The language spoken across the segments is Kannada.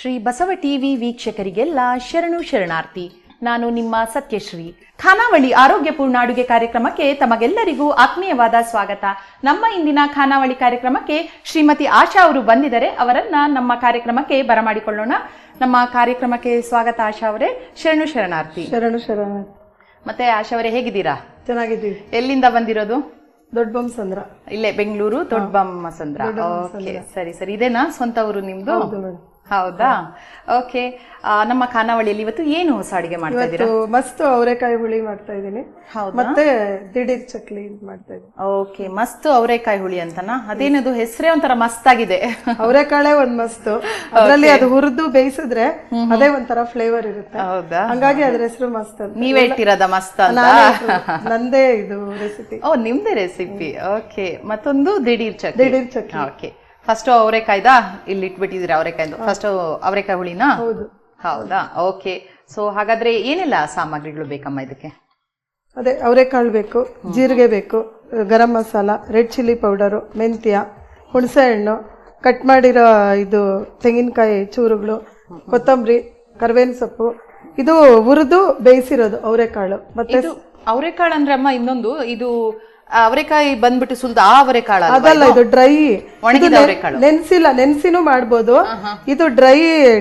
ಶ್ರೀ ಬಸವ ಟಿವಿ ವೀಕ್ಷಕರಿಗೆಲ್ಲ ಶರಣು ಶರಣಾರ್ಥಿ. ನಾನು ನಿಮ್ಮ ಸತ್ಯಶ್ರೀ. ಖಾನಾವಳಿ ಆರೋಗ್ಯಪೂರ್ಣ ಅಡುಗೆ ಕಾರ್ಯಕ್ರಮಕ್ಕೆ ತಮಗೆಲ್ಲರಿಗೂ ಆತ್ಮೀಯವಾದ ಸ್ವಾಗತ. ನಮ್ಮ ಇಂದಿನ ಖಾನಾವಳಿ ಕಾರ್ಯಕ್ರಮಕ್ಕೆ ಶ್ರೀಮತಿ ಆಶಾ ಅವರು ಬಂದಿದ್ದಾರೆ. ಅವರನ್ನ ನಮ್ಮ ಕಾರ್ಯಕ್ರಮಕ್ಕೆ ಬರಮಾಡಿಕೊಳ್ಳೋಣ. ನಮ್ಮ ಕಾರ್ಯಕ್ರಮಕ್ಕೆ ಸ್ವಾಗತ ಆಶಾ ಅವರೇ. ಶರಣು ಶರಣಾರ್ಥಿ. ಶರಣು ಶರಣ ಮತ್ತೆ ಆಶಾ ಅವರೇ ಹೇಗಿದ್ದೀರಾ? ಚೆನ್ನಾಗಿದ್ದೀವಿ. ಎಲ್ಲಿಂದ ಬಂದಿರೋದು? ದೊಡ್ಡ ಸಂದ್ರ. ಇಲ್ಲೇ ಬೆಂಗಳೂರು ದೊಡ್ಡಬಮ್ಮಸಂದ್ರ ಓಕೆ ಸರಿ ಸರಿ. ಇದೇನಾ ಸ್ವಂತ ಊರು ನಿಮ್ದು? ಹೌದು ಮೇಡಮ್. ಹೌದಾ? ಓಕೆ ನಮ್ಮ ಖಾನಾವಳಿಯಲ್ಲಿ ಇವತ್ತು ಏನು ಹೊಸ ಅಡಿಗೆ ಮಾಡ್ತಾ ಇದ್ದೀರಾ? ಮಸ್ತ್ ಅವರೆಕಾಯಿ ಹುಳಿ ಮಾಡ್ತಾ ಇದ್ದೀನಿ. ಮತ್ತೆ ದಿಢೀರ್ ಚಕ್ಲಿ ಮಾಡ್ತಾ ಇದ್ದೀನಿ. ಓಕೆ ಮಸ್ತ್ ಅವರೆಕಾಯಿ ಹುಳಿ ಅಂತನಾ? ಅದೇನದು ಹೆಸರೇ ಒಂಥರ ಮಸ್ತ್ ಆಗಿದೆ ಅವರೆಕಾಳೆ ಒಂದ್ ಮಸ್ತ್. ಅದ್ರಲ್ಲಿ ಅದು ಹುರಿದು ಬೇಯಿಸಿದ್ರೆ ಅದೇ ಒಂಥರ ಫ್ಲೇವರ್ ಇರುತ್ತೆ. ಹೌದಾ? ಹಂಗಾಗಿ ಅದ್ರ ಹೆಸರು ಮಸ್ತ್ ಅಂತ. ನೀವೇ ಇಟ್ಟಿರೋದ ಮಸ್ತ್ ಅಂತ? ನಂದೇ ಇದು ರೆಸಿಪಿ ಓ ನಿಮ್ದೇ ರೆಸಿಪಿ ಓಕೆ ಮತ್ತೊಂದು ದಿಢೀರ್ ಚಕ್ಲಿ. ದಿಢೀರ್ ಚಕ್ಲಿ. Okay first ಅವರೆಕಾಯ್ದ? ಇಲ್ಲಿ ಇಟ್ಬಿಟ್ಟಿದ್ದೀರಾ ಅವರೆಕಾಯ್ದು? ಫಸ್ಟ್ ಅವರೆಕಾಯಿ ಹುಳಿನಾ? ಹೌದು. ಹೌದಾ? ಓಕೆ ಸೊ ಹಾಗಾದ್ರೆ ಏನೆಲ್ಲ ಸಾಮಗ್ರಿಗಳು ಬೇಕಮ್ಮ ಇದಕ್ಕೆ? ಅದೇ ಅವರೆಕಾಳು ಬೇಕು ಜೀರಿಗೆ ಬೇಕು garam masala red chilli powder ಮೆಂತ್ಯ ಹುಣಸೆ ಹಣ್ಣು ಕಟ್ ಮಾಡಿರೋ ಇದು ತೆಂಗಿನಕಾಯಿ ಚೂರುಗಳು ಕೊತ್ತಂಬರಿ ಕರ್ಬೇವಿನ ಸೊಪ್ಪು. ಇದು ಹುರಿದು ಬೇಯಿಸಿರೋದು ಅವರೆಕಾಳು. ಮತ್ತೆ ಅವರೆಕಾಳು ಅಂದ್ರೆ ಅಮ್ಮ ಇನ್ನೊಂದು ಇದು ಅವರೆಕಾಯಿ ಬಂದ್ಬಿಟ್ಟು ಸುಲ್ದ ಆ ಅವರೆಕಾಳ ಅದಲ್ಲ ಇದು? ಡ್ರೈ. ಒಣಗಿದ ಅವರೆಕಾಳು. ನೆನ್ಸಿಲ್ಲ ನೆನ್ಸಿನೂ ಮಾಡ್ಬೋದು. ಇದು ಡ್ರೈ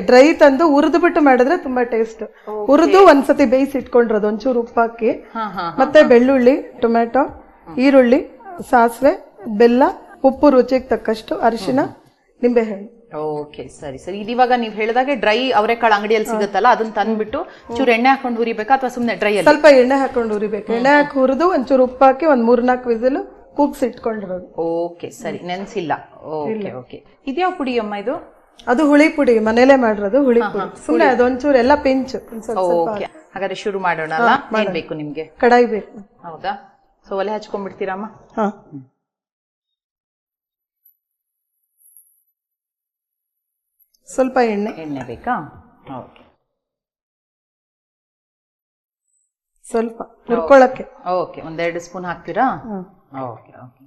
ಡ್ರೈ ತಂದು ಹುರಿದು ಬಿಟ್ಟು ಮಾಡಿದ್ರೆ ತುಂಬಾ ಟೇಸ್ಟ್. ಹುರಿದು ಒಂದ್ಸತಿ ಬೇಯಿಸಿ ಇಟ್ಕೊಂಡಿರೋದು ಒಂಚೂರು ಉಪ್ಪಾಕಿ ಮತ್ತೆ ಬೆಳ್ಳುಳ್ಳಿ ಟೊಮೆಟೊ ಈರುಳ್ಳಿ ಸಾಸಿವೆ ಬೆಲ್ಲ ಉಪ್ಪು ರುಚಿಗೆ ತಕ್ಕಷ್ಟು ಅರಿಶಿನ ನಿಂಬೆಹಣ್ಣು. ಓಕೆ ಸರಿ ಸರಿ. ಇವಾಗ ನೀವು ಹೇಳಿದಾಗೆ ಡ್ರೈ ಅವರೆಕಾಳು ಅಂಗಡಿಯಲ್ಲಿ ಸಿಗುತ್ತಲ್ಲ ಅದನ್ನ ತಂದ್ಬಿಟ್ಟು ಚೂರು ಎಣ್ಣೆ ಹಾಕೊಂಡು ಹುರಿಬೇಕಾ ಅಥವಾ ಸುಮ್ಮನೆ ಡ್ರೈ ಅಲ್ಲಿ? ಸ್ವಲ್ಪ ಎಣ್ಣೆ ಹಾಕೊಂಡು ಹುರಿಬೇಕು. ಎಣ್ಣೆ ಹಾಕಿ ಹುರಿದು ಒಂಚೂರು ಉಪ್ಪು ಹಾಕಿ ಒಂದ್ ಮೂರ್ನಾಲ್ಕು ವಿಸಿಲು ಕೂಗ್ಸಿ ಇಟ್ಕೊಂಡಿರೋದು. ಓಕೆ ಸರಿ. ನೆನ್ಸಿಲ್ಲ. ಓಕೆ ಓಕೆ ಇದ್ಯಾವ ಪುಡಿ ಅಮ್ಮ ಇದು? ಅದು ಹುಳಿ ಪುಡಿ. ಮನೇಲೆ ಮಾಡಿರೋದು ಹುಳಿ ಪುಡಿ. ಸುಮ್ಮನೆ ಅದೊಂಚೂರು ಎಲ್ಲ ಪಿಂಚ್. ಓಕೆ ಹಾಗಾದ್ರೆ ಶುರು ಮಾಡೋಣ. ಅಲ್ಲ ಬೇಕು ನಿಮ್ಗೆ? ಕಡಾಯಿ ಬೇಕು. ಹೌದಾ? ಸೊ ಒಲೆ ಹಚ್ಕೊಂಡ್ಬಿಡ್ತೀರಮ್ಮ ಹಾ. ಸ್ವಲ್ಪ ಎಣ್ಣೆ. ಎಣ್ಣೆ ಬೇಕಾ? ಓಕೆ. ಸ್ವಲ್ಪ ಹುರ್ಕೊಳ್ಳೋಕ್ಕೆ. ಓಕೆ ಒಂದೆರಡು ಸ್ಪೂನ್ ಹಾಕ್ತೀರಾ. Okay okay.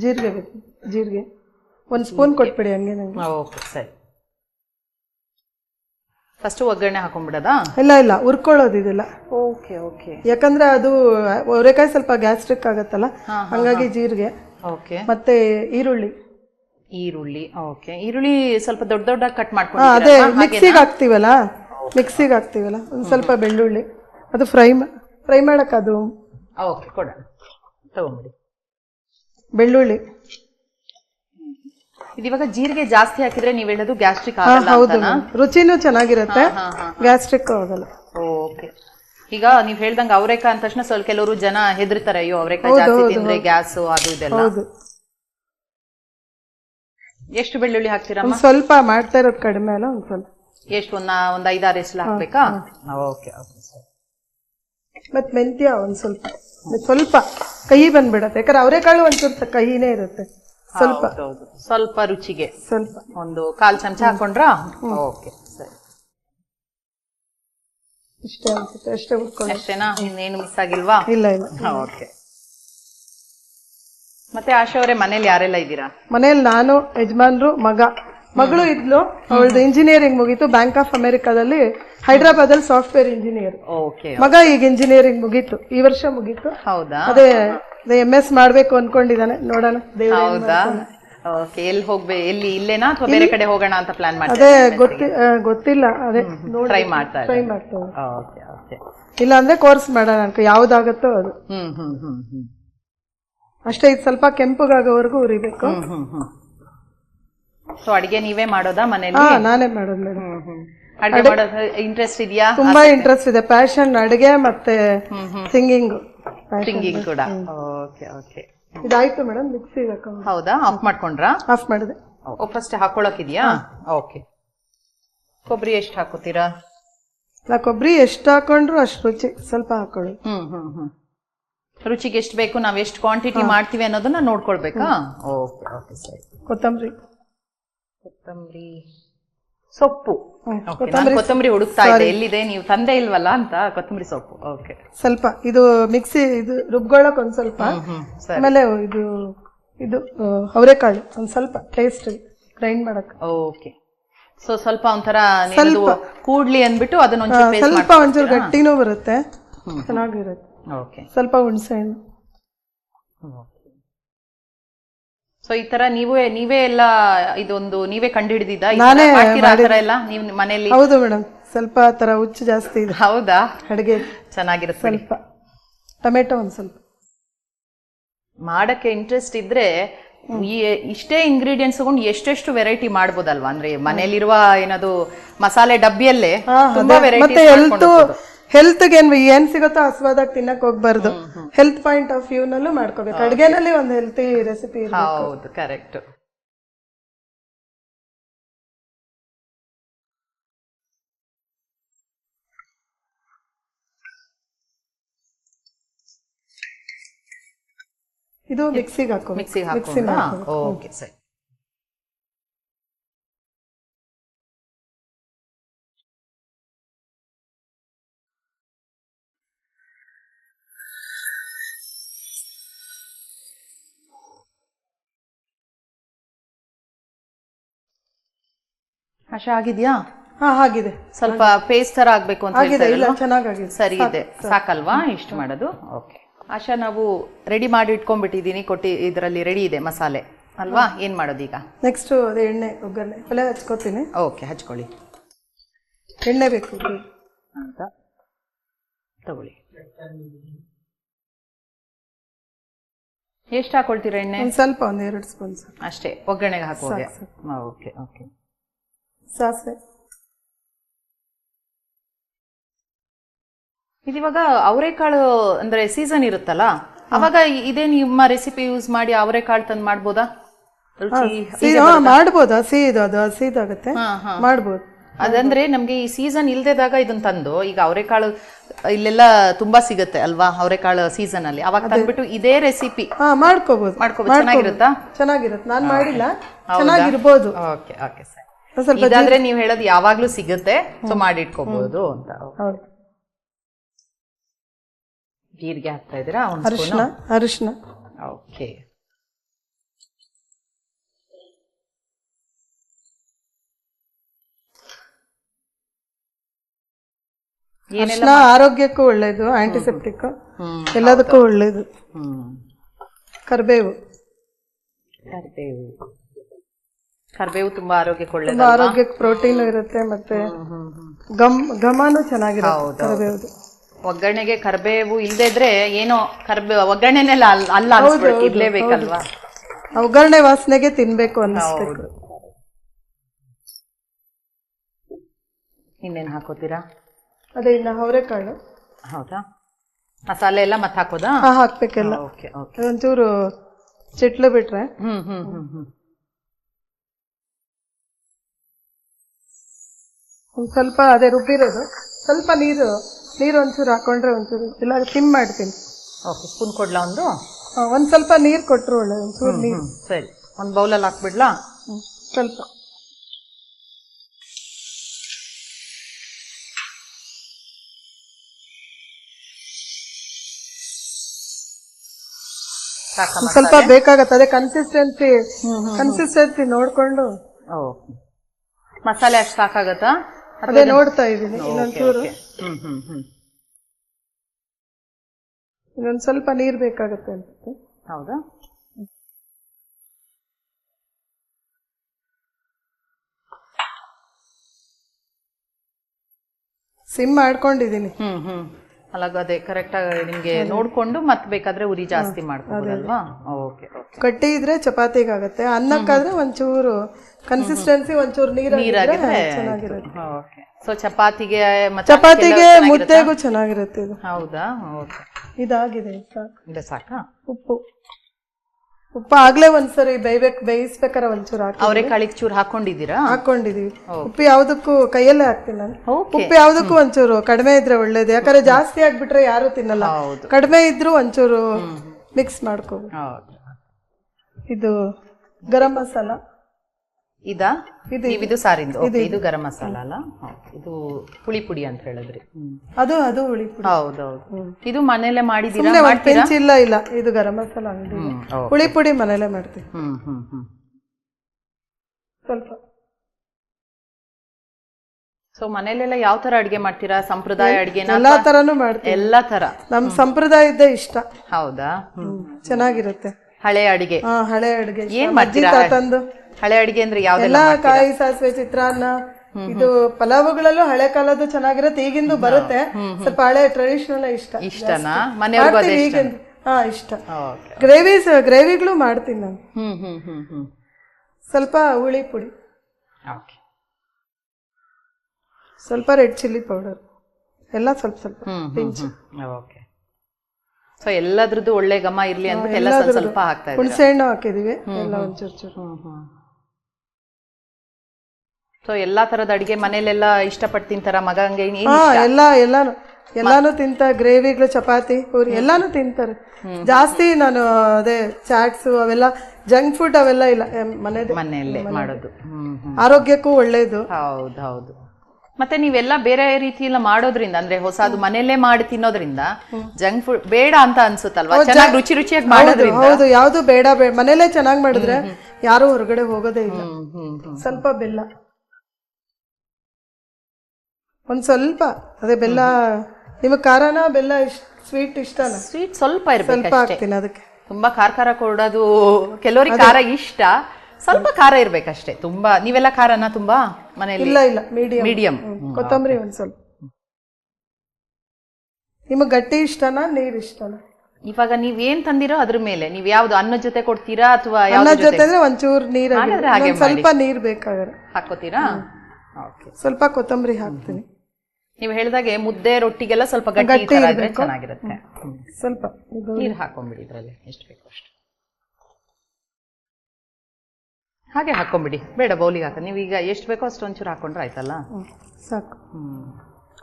ಜೀರಿಗೆ ಬೇಕು ಜೀರಿಗೆ. ಒಂದು ಸ್ಪೂನ್ ಕೊಟ್ಬಿಡಿ ಹಂಗೆ ನಂಗೆ. ಓಕೆ ಸರಿ. ಫಸ್ಟ್ ಒಗ್ಗರಣೆ ಹಾಕೊಂಡ್ಬಿಡೋದಾ? ಇಲ್ಲ ಇಲ್ಲ ಹುರ್ಕೊಳ್ಳೋದು ಇದೆಲ್ಲ. Okay okay. ಯಾಕಂದ್ರೆ ಅದು ಅವರೆಕಾಯಿ ಸ್ವಲ್ಪ ಗ್ಯಾಸ್ಟ್ರಿಕ್ ಆಗತ್ತಲ್ಲ ಹಂಗಾಗಿ ಜೀರಿಗೆ. ಓಕೆ. ಮತ್ತೆ ಈರುಳ್ಳಿ. ಈರುಳ್ಳಿ ಓಕೆ. ಈರುಳ್ಳಿ ಸ್ವಲ್ಪ ದೊಡ್ಡ ದೊಡ್ಡ ಕಟ್ ಮಾಡ್ಕೊಂಡು ಅದೇ ಮಿಕ್ಸಿಗೆ ಹಾಕ್ತಿವಲ್ಲ? ಮಿಕ್ಸಿಗೆ ಹಾಕ್ತಿವಲ್ಲ? ಒಂದ್ ಸ್ವಲ್ಪ ಬೆಳ್ಳುಳ್ಳಿ. ಅದು ಫ್ರೈ ಫ್ರೈ ಮಾಡಕ್ ಅದು. ಓಕೆ ಕೊಡೋಣ. ತಗೊಂಬಿಡಿ. ಬೆಳ್ಳುಳ್ಳಿ. ಇದಿವಾಗ ಜೀರಿಗೆ ಜಾಸ್ತಿ ಹಾಕಿದ್ರೆ ನೀವ್ ಹೇಳೋದು ಗ್ಯಾಸ್ಟ್ರಿಕ್ ಆಗಲ್ಲ ಹೌದು ರುಚಿನೂ ಚೆನ್ನಾಗಿರುತ್ತೆ. ಗ್ಯಾಸ್ಟ್ರಿಕ್ ಆಗಲ್ಲ. ಓಕೆ. ಈಗ ನೀವ್ ಹೇಳ್ದಂಗ ಅವರೆಕಾಯಿ ಅಂದ ತಕ್ಷಣ ಸ್ವಲ್ಪ ಕೆಲವರು ಜನ ಹೆದರ್ತಾರೆ ಅಯ್ಯೋ ಅವರೆಕಾಯಿ ಜಾಸ್ತಿ ತಿಂದ್ರೆ ಗ್ಯಾಸ್ ಅದು ಇದೆಲ್ಲ. ಎಷ್ಟು ಬೆಳ್ಳುಳ್ಳಿ ಹಾಕ್ತೀರಾ ಒಂದ್ ಸ್ವಲ್ಪ ಮಾಡ್ತಾ ಇರೋದು ಕಡಿಮೆ ಅಲ್ಲ ಒಂದ್ ಸ್ವಲ್ಪ. ಎಷ್ಟು ಒಂದ್ ಒಂದ್ ಐದಾರು ಎಸ್ಲು ಹಾಕ್ಬೇಕಾ? ಓಕೆ ಮತ್ ಮೆಂತ್ಯ ಒಂದ್ ಸ್ವಲ್ಪ. ಮತ್ತ್ ಸ್ವಲ್ಪ. ಕಹಿ ಬಂದ್ಬಿಡತ್ತೆ. ಯಾಕಂದ್ರೆ ಅವರೆಕಾಳು ಒಂಚೂರು ಕಹಿನೇ ಇರುತ್ತೆ. ಸ್ವಲ್ಪ. ಹೌದು ಸ್ವಲ್ಪ ರುಚಿಗೆ. ಸ್ವಲ್ಪ. ಒಂದು ಕಾಲ್ ಚಮಚ ಹಾಕೊಂಡ್ರಾ? ಓಕೆ ಸರಿ. ಇಷ್ಟೇ ಅನ್ಸುತ್ತೆ. ಅಷ್ಟೇ ಉಟ್ಕೊಂಡು ಅಷ್ಟೇನಾ? ಇನ್ನೇನು ಮಿಸ್ ಆಗಿಲ್ವಾ? ಇಲ್ಲ ಇಲ್ಲ. ಓಕೆ. ಮತ್ತೆ ಆಶಾ ಅವರೇ ಮನೇಲಿ ಯಾರೆಲ್ಲ ಇದ್ದೀರಾ? ಮನೇಲಿ ನಾನು ಯಜಮಾನ್ರು ಮಗ. ಮಗಳು ಇದ್ಲು ಅವಳದು ಇಂಜಿನಿಯರಿಂಗ್ ಮುಗೀತು ಬ್ಯಾಂಕ್ ಆಫ್ ಅಮೆರಿಕಾದಲ್ಲಿ ಹೈದರಾಬಾದ್ ಅಲ್ಲಿ ಸಾಫ್ಟ್ವೇರ್ ಇಂಜಿನಿಯರ್ ಓಕೆ ಮಗ ಈಗ ಇಂಜಿನಿಯರಿಂಗ್ ಮುಗೀತು ಈ ವರ್ಷ ಮುಗೀತು. ಹೌದಾ? ಅದೇ ಎಂ ಎಸ್ ಮಾಡ್ಬೇಕು ಅನ್ಕೊಂಡಿದ್ದಾನೆ ನೋಡೋಣ. ದೇವ್ರ ಹೌದಾ? ಓಕೆ ಎಲ್ಲಿ ಹೋಗ್ಬೇ ಎಲ್ಲಿ ಇಲ್ಲೇನಾ ಅಥವಾ ಬೇರೆ ಕಡೆ ಹೋಗೋಣ ಅಂತ ಪ್ಲಾನ್ ಅದೇ ಗೊತ್ತಿ ಆ, ಗೊತ್ತಿಲ್ಲ ಅದೇ ನೋಡಿ ಟ್ರೈ ಮಾಡ್ತಾ ಟ್ರೈ ಮಾಡ್ತೇವೆ ಓಕೆ ಓಕೆ ಇಲ್ಲ ಅಂದ್ರೆ ಕೋರ್ಸ್ ಮಾಡೋಣ ಅನ್ಕೊ ಯಾವ್ದಾಗತ್ತೋ ಅದು. ಹ್ಮ್ ಹ್ಮ್ ಹ್ಮ್ ಹ್ಮ್. ಅಷ್ಟೇ ಇದು ಸ್ವಲ್ಪ ಕೆಂಪುಗಾಗೋವರೆಗೂ ಉರಿಬೇಕು. ಸೊ ಅಡಿಗೆ ನೀವೇ ಮಾಡೋದಾ ಮನೇಲಿ? ಹಾ ನಾನೇ ಮಾಡೋದು ಮೇಡಮ್ ಹ್ಮ್ ಹ್ಮ್. ಅಡಿಗೆ ಮಾಡೋದು ಇಂಟ್ರೆಸ್ಟ್ ಇದೆಯಾ? ತುಂಬಾ ಇಂಟ್ರೆಸ್ಟ್ ಇದೆ. ಪ್ಯಾಷನ್ ಅಡಿಗೆ ಮತ್ತೆ ಸಿಂಗಿಂಗ್ ಸಿಂಗಿಂಗ್ ಕೂಡ? ಓಕೆ ಓಕೆ ಇದಾಯ್ತು ಮೇಡಮ್ ಮಿಕ್ಸ್ ಹಾಕೊಂಡು ಹೌದಾ? ಆಫ್ ಮಾಡ್ಕೊಂಡ್ರಾ? ಆಫ್ ಮಾಡಿದೆ. ಫಸ್ಟ್ ಹಾಕೊಳಕಿದ್ಯಾ ಓಕೆ ಕೊಬ್ಬರಿ ಎಷ್ಟು ಹಾಕೋತೀರಾ? ನಾ ಕೊಬ್ಬರಿ ಎಷ್ಟು ಹಾಕೊಂಡ್ರು ಅಷ್ಟು ರುಚಿ. ಸ್ವಲ್ಪ ಹಾಕೊಳ್ಳಿ. ಹ್ಮ್ ಹ್ಮ್ ಹ್ಮ್. ರುಚಿಗೆ ಎಷ್ಟು ಬೇಕು ನಾವು ಎಷ್ಟು ಕ್ವಾಂಟಿಟಿ ಮಾಡ್ತೀವಿ ಅನ್ನೋದನ್ನ ನೋಡ್ಕೊಳ್ಬೇಕಾ ಓಕೆ ಓಕೆ ಸರಿ. ಕೊತ್ತಂಬರಿ. ಕೊತ್ತಂಬರಿ. ಸೊಪ್ಪು. ಕೊತ್ತಂಬರಿ. ಹುಡುಕ್ತಾ ಇದೆ ಎಲ್ಲಿದೆ? ನೀವು ತಂದೆ ಇಲ್ವಲ್ಲ ಅಂತ ಕೊತ್ತಂಬರಿ ಸೊಪ್ಪು. ಓಕೆ. ಸ್ವಲ್ಪ ಇದು ಮಿಕ್ಸಿ ಇದು ರುಬ್ಕೊಳ್ಳೋಕೆ ಒಂದು ಸ್ವಲ್ಪ. ಹ್ಮ್ ಸರಿ. ಆಮೇಲೆ ಇದು ಇದು ಅವರೆಕಾಳು ಒಂದು ಸ್ವಲ್ಪ ಟೇಸ್ಟ್ ಗ್ರೈಂಡ್ ಮಾಡಕ್. ಓಕೆ. ಸೊ ಸ್ವಲ್ಪ ಒಂಥರ ಕೂಡ್ಲಿ ಅಂದ್ಬಿಟ್ಟು ಅದನ್ನ ಸ್ವಲ್ಪ ಒಂಚೂರು ಗಟ್ಟಿನೂ ಬರುತ್ತೆ. ಚೆನ್ನಾಗಿರುತ್ತೆ. ಓಕೆ ಸ್ವಲ್ಪ ಹುಣಸೆ ಹಣ್ಣು. ಸೊ ಈ ತರ ನೀವೇ ನೀವೇ ಎಲ್ಲ ಇದೊಂದು ನೀವೇ ಕಂಡುಹಿಡಿದಿದ್ದ? ನಾನೇ ಮಾಡ್ತೀರಾ ಆ ಥರ ಎಲ್ಲ ನೀವು ಮನೇಲಿ ಹೌದು ಮೇಡಮ್ ಸ್ವಲ್ಪ ಆ ಥರ ಹುಚ್ಚು ಜಾಸ್ತಿ ಇದೆ. ಹೌದಾ? ಅಡುಗೆ ಚೆನ್ನಾಗಿರುತ್ತೆ ಸ್ವಲ್ಪ. ಟೊಮೆಟೊ ಒಂದು ಸ್ವಲ್ಪ. ಮಾಡಕ್ಕೆ ಇಂಟ್ರೆಸ್ಟ್ ಇದ್ರೆ ಈ ಇಷ್ಟೇ ಇಂಗ್ರೀಡಿಯೆಂಟ್ಸ್ ತಗೊಂಡು ಎಷ್ಟೆಷ್ಟು ವೆರೈಟಿ ಮಾಡ್ಬೋದಲ್ವಾ? ಅಂದ್ರೆ ಮನೇಲಿರುವ ಏನದು ಮಸಾಲೆ ಡಬ್ಬಿಯಲ್ಲೇ ಹಾ, ತುಂಬಾ ಅದೇ. ಮತ್ತೆ ವೆರೈಟಿ ಹೆಲ್ತ್ ಏನ್ ಏನ್ ಸಿಗುತ್ತೋ ಹಸ್ವಾದಾಗ ತಿನ್ನಕ್ ಹೋಗ್ಬಾರ್ದು. ಹೆಲ್ತ್ ಪಾಯಿಂಟ್ ಆಫ್ ವ್ಯೂ ನಲ್ಲೂ ಮಾಡ್ಕೋಬೇಕು. ಅಡ್ಗೆನಲ್ಲಿ ಒಂದು ಹೆಲ್ತಿ ರೆಸಿಪಿ ಹೌದು ಕರೆಕ್ಟ್ ಇದು ಮಿಕ್ಸಿಗೆ ಹಾಕೋ ಮಿಕ್ಸಿಗೆ ಮಿಕ್ಸಿ ಹಾಕೊಂಡ ಓಕೆ ಸರಿ. ಆಶಾ ಆಗಿದ್ಯಾ? ಹಾ ಹಾಗಿದೆ. ಸ್ವಲ್ಪ ಪೇಸ್ಟ್ ತರ ಆಗ್ಬೇಕು ಅಂತ ಆಗಿದೆ ಇಲ್ಲ? ಚೆನ್ನಾಗಾಗಿದೆ. ಸರಿ ಇದೆ. ಸಾಕಲ್ವಾ? ಇಷ್ಟು ಮಾಡೋದು? ಓಕೆ ಆಶಾ ನಾವು ರೆಡಿ ಮಾಡಿ ಇಟ್ಕೊಂಡ್ಬಿಟ್ಟಿದ್ದೀನಿ. ಕೊಟ್ಟಿ ಇದರಲ್ಲಿ ರೆಡಿ ಇದೆ ಮಸಾಲೆ. ಅಲ್ವಾ? ಏನ್ ಮಾಡೋದು ಈಗ ನೆಕ್ಸ್ಟ್ ಅದೇ ಎಣ್ಣೆ ಒಗ್ಗರಣೆ. ಪಲ್ಯ ಹಚ್ಕೋತೀನಿ. ಓಕೆ ಹಚ್ಕೊಳ್ಳಿ. ಎಣ್ಣೆ ಬೇಕು. ಅಂತ. ತಗೊಳ್ಳಿ. ಎಷ್ಟು ಹಾಕೊಳ್ತೀರಾ ಎಣ್ಣೆ? ಸ್ವಲ್ಪ ಒಂದ್ ಎರಡು ಸ್ಪೂನ್ ಅಷ್ಟೇ. ಒಗ್ಗರಣೆಗೆ ಹಾಕೋದು ಓಕೆ ಓಕೆ ಸಾಸಿವೆ. ಇದಿವಾಗ ಅವರೆಕಾಳು ಅಂದ್ರೆ ಸೀಸನ್ ಇರುತ್ತಲ್ಲ ಅವಾಗ ಇದೇ ನಿಮ್ಮ ರೆಸಿಪಿ ಯೂಸ್ ಮಾಡಿ ಅವರೆಕಾಳು ತಂದು ಮಾಡ್ಬೋದಾ? ಮಾಡ್ಬೋದು ಹಸಿ ಇದು ಅದು ಹಸಿದಾಗತ್ತೆ. ಮಾಡ್ಬೋದು. ಅದಂದ್ರೆ ನಮ್ಗೆ ಈ ಸೀಸನ್ ಇಲ್ದೇದಾಗ ಇದನ್ನ ತಂದು ಈಗ ಅವರೆಕಾಳು ಇಲ್ಲೆಲ್ಲ ತುಂಬಾ ಸಿಗುತ್ತೆ ಅಲ್ವಾ ಅವರೆಕಾಳು ಸೀಸನ್ ಅಲ್ಲಿ. ಅವಾಗ ತಂದ್ಬಿಟ್ಟು ಇದೇ ರೆಸಿಪಿ ಮಾಡ್ಕೋಬಹುದು ಮಾಡ್ಕೋಬಹುದು ಚೆನ್ನಾಗಿರುತ್ತಾ? ಚೆನ್ನಾಗಿರುತ್ತೆ. ನಾನು ಮಾಡಿಲ್ಲ. ಚೆನ್ನಾಗಿರ್ಬೋದು. Okay okay. ಸ್ವಲ್ಪ ಇದಾದ್ರೆ ನೀವು ಹೇಳೋದು ಯಾವಾಗ್ಲೂ ಸಿಗುತ್ತೆ. ಸೊ ಮಾಡಿ ಇಟ್ಕೋಬಹುದು ಅಂತ. ಜೀರಿಗೆ ಹಾಕ್ತಾ ಇದ್ದೀರಾ? ಅರಿಶಿನ ಅರಿಶಿನ ಓಕೆ ಅರಿಶಿನ ಆರೋಗ್ಯಕ್ಕೂ ಒಳ್ಳೇದು ಆಂಟಿಸೆಪ್ಟಿಕ್ ಎಲ್ಲದಕ್ಕೂ ಒಳ್ಳೇದು. ಕರಿಬೇವು. ಕರಿಬೇವು. ಕರಿಬೇವು ತುಂಬಾ ಆರೋಗ್ಯಕ್ಕೆ ಒಳ್ಳೇದು ಆರೋಗ್ಯಕ್ಕೆ ಪ್ರೋಟೀನ್ ಇರುತ್ತೆ ಮತ್ತೆ ಗಮ್ ಘಮನೂ ಚೆನ್ನಾಗಿರುತ್ತೆ ಕರಿಬೇವು ಒಗ್ಗರಣೆಗೆ ಕರ್ಬೇವು ಇಲ್ಲದೆ ಇದ್ರೆ ಏನೋ ಕರ್ಬೇವು ಒಗ್ಗರಣೆನೆಲ್ಲ ಅಲ್ಲ ಅಲ್ಲ ಅನ್ಸ್ಬಿಡುತ್ತೆ ಇರ್ಲೇಬೇಕಲ್ವಾ? ಒಗ್ಗರಣೆ ವಾಸನೆಗೆ ತಿನ್ಬೇಕು ಅನ್ನಿಸ್ಬೇಕು ಹೌದು. ಇನ್ನೇನ್ ಹಾಕೋತೀರಾ? ಅದೇ ಇನ್ನ ಅವರೆಕಾಳು. ಹೌದಾ? ಮಸಾಲೆ ಎಲ್ಲ ಮತ್ತೆ ಹಾಕೋದಾ? ಹಾಕ್ಬೇಕೆಲ್ಲ. Okay okay. ಒಂಚೂರು ಚಿಟ್ಲು ಬಿಟ್ರೆ. ಹ್ಮ್ ಹ್ಮ್ ಹ್ಮ್ ಹ್ಮ್. ಒಂದ್ ಸ್ವಲ್ಪ ಅದೇ ರುಬ್ಬಿರೋದು. ಸ್ವಲ್ಪ ನೀರು ನೀರು ಒಂಚೂರು ಹಾಕೊಂಡ್ರೆ ಒಂಚೂರು ಇಲ್ಲ ಸಿಮ್ ಮಾಡ್ತೀನಿ. ಓಕೆ ಸ್ಪೂನ್ ಕೊಡ್ಲಾ ಒಂದು? ಒಂದು ಸ್ವಲ್ಪ ನೀರು ಕೊಟ್ರು ಒಳ್ಳೆ ಒಂಚೂರು ನೀರು. ಸರಿ. ಒಂದು ಬೌಲಲ್ಲಿ ಹಾಕ್ಬಿಡ್ಲಾ. ಸ್ವಲ್ಪ. ಸ್ವಲ್ಪ ಬೇಕಾಗತ್ತೆ ಅದೇ ಕನ್ಸಿಸ್ಟೆನ್ಸಿ ಕನ್ಸಿಸ್ಟೆನ್ಸಿ ನೋಡ್ಕೊಂಡು. ಮಸಾಲೆ ಅಷ್ಟು ಸಾಕಾಗತ್ತಾ? ಅದೇ ನೋಡ್ತಾ ಇದ್ದೀನಿ. ಇನ್ನೊಂಚೂರು. ಇನ್ನೊಂದ್ ಸ್ವಲ್ಪ ನೀರ್ ಬೇಕಾಗತ್ತೆ ಅನ್ಸುತ್ತೆ. ಹೌದಾ? ಸಿಮ್ ಮಾಡ್ಕೊಂಡಿದ್ದೀನಿ. ಹ್ಮ್ ಹ್ಮ್. ಅಲಾಗ ಅದೇ ಕರೆಕ್ಟ್ ಆಗಿ ನಿಮ್ಗೆ ನೋಡ್ಕೊಂಡು ಮತ್ ಬೇಕಾದ್ರೆ ಉರಿ ಜಾಸ್ತಿ ಮಾಡ್ಕೋಬೋದಲ್ವಾ? ಓಕೆ ಓಕೆ ಗಟ್ಟಿ ಇದ್ರೆ ಆಗುತ್ತೆ ಅನ್ನಕ್ಕಾದ್ರೆ ಒಂಚೂರು ಕನ್ಸಿಸ್ಟೆನ್ಸಿ ಒಂಚೂರು ನೀರಾಗಿರುತ್ತೆ ನೀರಾಗಿದ್ರೆ ಚೆನ್ನಾಗಿರುತ್ತೆ. ಓಕೆ ಸೊ ಚಪಾತಿಗೆ ಮತ್ತೆ ಚಪಾತಿಗೆ ಮುದ್ದೆಗೂ ಚೆನ್ನಾಗಿರುತ್ತೆ? ಇದು. ಹೌದಾ? ಓಕೆ ಇದಾಗಿದೆ ಸಾಕು. ಇದೆ ಸಾಕಾ? ಉಪ್ಪು. ಉಪ್ಪು ಆಗ್ಲೇ ಒಂದ್ಸರಿ ಬೇಯ್ಬೇಕು ಬೇಯಿಸ್ಬೇಕಾರೆ ಒಂಚೂರು ಹಾಕಿ ಅವರೆ ಕಾಳಿಗೆ ಚೂರು ಹಾಕೊಂಡಿದ್ದೀರಾ? ಹಾಕೊಂಡಿದೀವಿ. ಉಪ್ಪು ಯಾವ್ದಕ್ಕೂ ಕೈಯಲ್ಲೇ ಹಾಕ್ತೀನಿ ನಾನು ಉಪ್ಪು ಯಾವ್ದಕ್ಕೂ ಒಂಚೂರು ಕಡಿಮೆ ಇದ್ರೆ ಒಳ್ಳೇದು. ಯಾಕಂದ್ರೆ ಜಾಸ್ತಿ ಆಗ್ಬಿಟ್ರೆ ಯಾರು ತಿನ್ನಲ್ಲ. ಹೌದು. ಕಡಿಮೆ ಇದ್ರೂ ಒಂಚೂರು ಮಿಕ್ಸ್ ಮಾಡ್ಕೋಬೇಕು ಹೌದು. ಇದು ಗರಂ ಮಸಾಲ. ಇದಾ? ಇದು ಇದು ಸಾರಿಂದು. ಇದು ಗರಂ ಮಸಾಲ ಅಲ್ಲ? Okay. ಇದು ಪುಳಿ ಪುಡಿ ಅಂತ ಹೇಳಿದ್ರಿ. ಅದು ಅದು ಹುಳಿ ಪುಡಿ. ಹೌದೌದು. ಇದು ಮನೇಲೆ ಮಾಡಿದೀರಾ ಒಂದ್ ಮಾಡ್ತೀರಾ? ಇಲ್ಲ ಇಲ್ಲ. ಇದು ಗರಂ ಮಸಾಲ ಅಂಗಡಿ ಹ್ಮ್. ಹುಳಿ ಪುಡಿ ಮನೇಲೆ ಮಾಡ್ತೀವಿ. ಹ್ಮ್ ಹ್ಮ್ ಹ್ಮ್. ಸ್ವಲ್ಪ. ಸೊ ಮನೇಲೆಲ್ಲ ಯಾವ ತರ ಅಡಿಗೆ ಮಾಡ್ತೀರಾ? ಸಂಪ್ರದಾಯ ಅಡಿಗೆನ ಎಲ್ಲಾ ತರನು ಮಾಡ್ತೀವಿ. ಎಲ್ಲಾ ತರ? ನಮ್ ಸಂಪ್ರದಾಯದ ಇಷ್ಟ. ಹೌದಾ? ಹ್ಮ್. ಚೆನ್ನಾಗಿರುತ್ತೆ. ಹಳೆ ಅಡಿಗೆ. ಹಾ ಹಳೆ ಅಡಿಗೆ ಏನ್ ಮಾಡ್ತೀರಾ? ತಾತಂದು ಹಳೆ ಅಡಿಗೆ ಅಂದ್ರೆ ಯಾವ್ದೆಲ್ಲ ಎಲ್ಲಾ ಕಾಯಿ ಸಾಸಿವೆ ಚಿತ್ರಾನ್ನ ಇದು ಪಲಾವ್ಗಳಲ್ಲೂ ಹಳೆ ಕಾಲದ್ದು ಚೆನ್ನಾಗಿರುತ್ತೆ ಈಗಿಂದು ಬರುತ್ತೆ. ಸ್ವಲ್ಪ ಹಳೆ ಟ್ರೆಡಿಷನಲ್ ಇಷ್ಟ ಇಷ್ಟನಾ? ಮನೆಯವ್ರಿಗೂ ಅದೇ ಮಾಡ್ತೀವಿ ಇಷ್ಟ. ಈಗಿಂದು. ಹಾ ಇಷ್ಟ. ಗ್ರೇವೀಸ್ ಗ್ರೇವಿಗಳು ಮಾಡ್ತೀನಿ ನಾನು. ಹ್ಮ್ ಹ್ಮ್ ಹ್ಮ್ ಹ್ಮ್. ಸ್ವಲ್ಪ ಹುಳಿ ಪುಡಿ. ಓಕೆ. ಸ್ವಲ್ಪ ರೆಡ್ ಚಿಲ್ಲಿ ಪೌಡರ್. ಎಲ್ಲ ಸ್ವಲ್ಪ ಸ್ವಲ್ಪ ಪಿಂಚ್. ಓಕೆ. ಸೊ ಎಲ್ಲದ್ರದ್ದು ಒಳ್ಳೆ ಘಮ ಇರ್ಲಿ ಅಂತ ಎಲ್ಲ ಸ್ವಲ್ಪ ಸ್ವಲ್ಪ ಹಾಕ್ತಾ ಇದ್ದೀರಾ? ಹುಣಸೆ ಹಣ್ಣು ಹಾಕಿದೀವಿ ಎಲ್ಲ ಒಂಚೂರು ಚೂರು ಹ್ಮ್ ಹ್ಮ್. ಸೊ ಎಲ್ಲಾ ತರದ ಅಡಿಗೆ ಮನೇಲೆಲ್ಲ ಇಷ್ಟಪಟ್ಟು ತಿಂತಾರ ಮಗ ಹಂಗೆ ಏನ್ ಹಾ ಎಲ್ಲ ಎಲ್ಲಾನು ಎಲ್ಲಾನು ತಿಂತ ಗ್ರೇವಿಗಳು ಚಪಾತಿ ಪೂರಿ ಎಲ್ಲಾನು ತಿಂತಾರೆ. ಜಾಸ್ತಿ ನಾನು ಅದೇ ಚಾಟ್ಸ್ ಅವೆಲ್ಲ ಜಂಕ್ ಫುಡ್ ಅವೆಲ್ಲ ಇಲ್ಲ ಎಂ, ಮನೆದೇ ಮನೆಯಲ್ಲೇ ಮಾಡೋದು. ಹ್ಮ್ ಹ್ಮ್. ಆರೋಗ್ಯಕ್ಕೂ ಒಳ್ಳೇದು. ಹೌದು ಹೌದು. ಮತ್ತೆ ನೀವೆಲ್ಲ ಬೇರೆ ರೀತಿಯಲ್ಲ ಮಾಡೋದ್ರಿಂದ ಅಂದ್ರೆ ಹೊಸದು ಮನೆಯಲ್ಲೇ ಮಾಡಿ ತಿನ್ನೋದ್ರಿಂದ ಜಂಕ್ ಫುಡ್ ಬೇಡ ಅಂತ ಅನ್ಸುತ್ತಲ್ವಾ? ಚೆನ್ನಾಗಿ ರುಚಿ ರುಚಿಯಾಗಿ ಮಾಡೋದ್ರಿಂದ? ಹೌದು ಯಾವುದು ಬೇಡ ಮನೆಯಲ್ಲೇ ಮನೇಲೆ ಚೆನ್ನಾಗಿ ಮಾಡಿದ್ರೆ ಯಾರು ಹೊರಗಡೆ ಹೋಗೋದೇ ಇಲ್ಲ. ಹ್ಮ್ ಹ್ಮ್ ಹ್ಮ್. ಸ್ವಲ್ಪ ಬೆಲ್ಲ. ಒಂದ್ ಸ್ವಲ್ಪ. ಅದೇ ಬೆಲ್ಲ ನಿಮಗೆ ಖಾರನ ಬೆಲ್ಲ ಸ್ವೀಟ್ ಇಷ್ಟನಾ? ಸ್ವೀಟ್ ಸ್ವಲ್ಪ ಇರ್ಬೇಕು ಸ್ವಲ್ಪ ಹಾಕ್ತೀನಿ ಅದಕ್ಕೆ. ತುಂಬಾ ಖಾರ ಖಾರ ಕೊಡೋದು ಕೆಲವರಿಗೆ ಖಾರ ಇಷ್ಟ. ಸ್ವಲ್ಪ ಖಾರ ಇರ್ಬೇಕಷ್ಟೇ. ತುಂಬಾ ನೀವೆಲ್ಲ ಖಾರನ ತುಂಬಾ ಮನೆಯಲ್ಲಿ? ಇಲ್ಲ ಇಲ್ಲ ಮೀಡಿಯಂ ಮೀಡಿಯಂ ಕೊತ್ತಂಬರಿ ಒಂದ್ ಸ್ವಲ್ಪ. ನಿಮಗೆ ಗಟ್ಟಿ ಇಷ್ಟನಾ ನೀರ್ ಇಷ್ಟನಾ? ಇವಾಗ ನೀವ್ ಏನ್ ತಂದಿರೋ ಅದ್ರ ಮೇಲೆ. ನೀವ್ ಯಾವ್ದು ಅನ್ನ ಜೊತೆ ಕೊಡ್ತೀರಾ ಅಥವಾ ಅನ್ನ ಯಾವ್ದ್ರ ಜೊತೆ ಜೊತೆ? ಅಂದ್ರೆ ಒಂಚೂರ್ ನೀರ್ ಹಾಗಾದ್ರೆ ಹಾಗೆ ಸ್ವಲ್ಪ ನೀರ್ ಬೇಕಾದ್ರೆ ಹಾಕೋತೀರಾ ಓಕೆ ಸ್ವಲ್ಪ ಕೊತ್ತಂಬರಿ ಹಾಕ್ತೀನಿ. ನೀವು ಹೇಳಿದಾಗೆ ಮುದ್ದೆ ರೊಟ್ಟಿಗೆಲ್ಲ ಸ್ವಲ್ಪ ಗಟ್ಟಿ ಚೆನ್ನಾಗಿರುತ್ತೆ. ಸ್ವಲ್ಪ ನೀರು ನೀರ್ ಹಾಕೊಂಡ್ಬಿಡಿ ಇದ್ರಲ್ಲಿ. ಎಷ್ಟು ಬೇಕು ಅಷ್ಟು. ಹಾಗೆ ಹಾಕೊಂಡ್ಬಿಡಿ ಬೇಡ ಬೌಲಿಗೆ ಹಾಕ ನೀವು ಈಗ ಎಷ್ಟು ಬೇಕೋ ಅಷ್ಟು ಒಂಚೂರು ಹಾಕೊಂಡ್ರೆ ಆಯ್ತಲ್ಲ? ಹ್ಮ್, ಸಾಕು. ಹ್ಮ್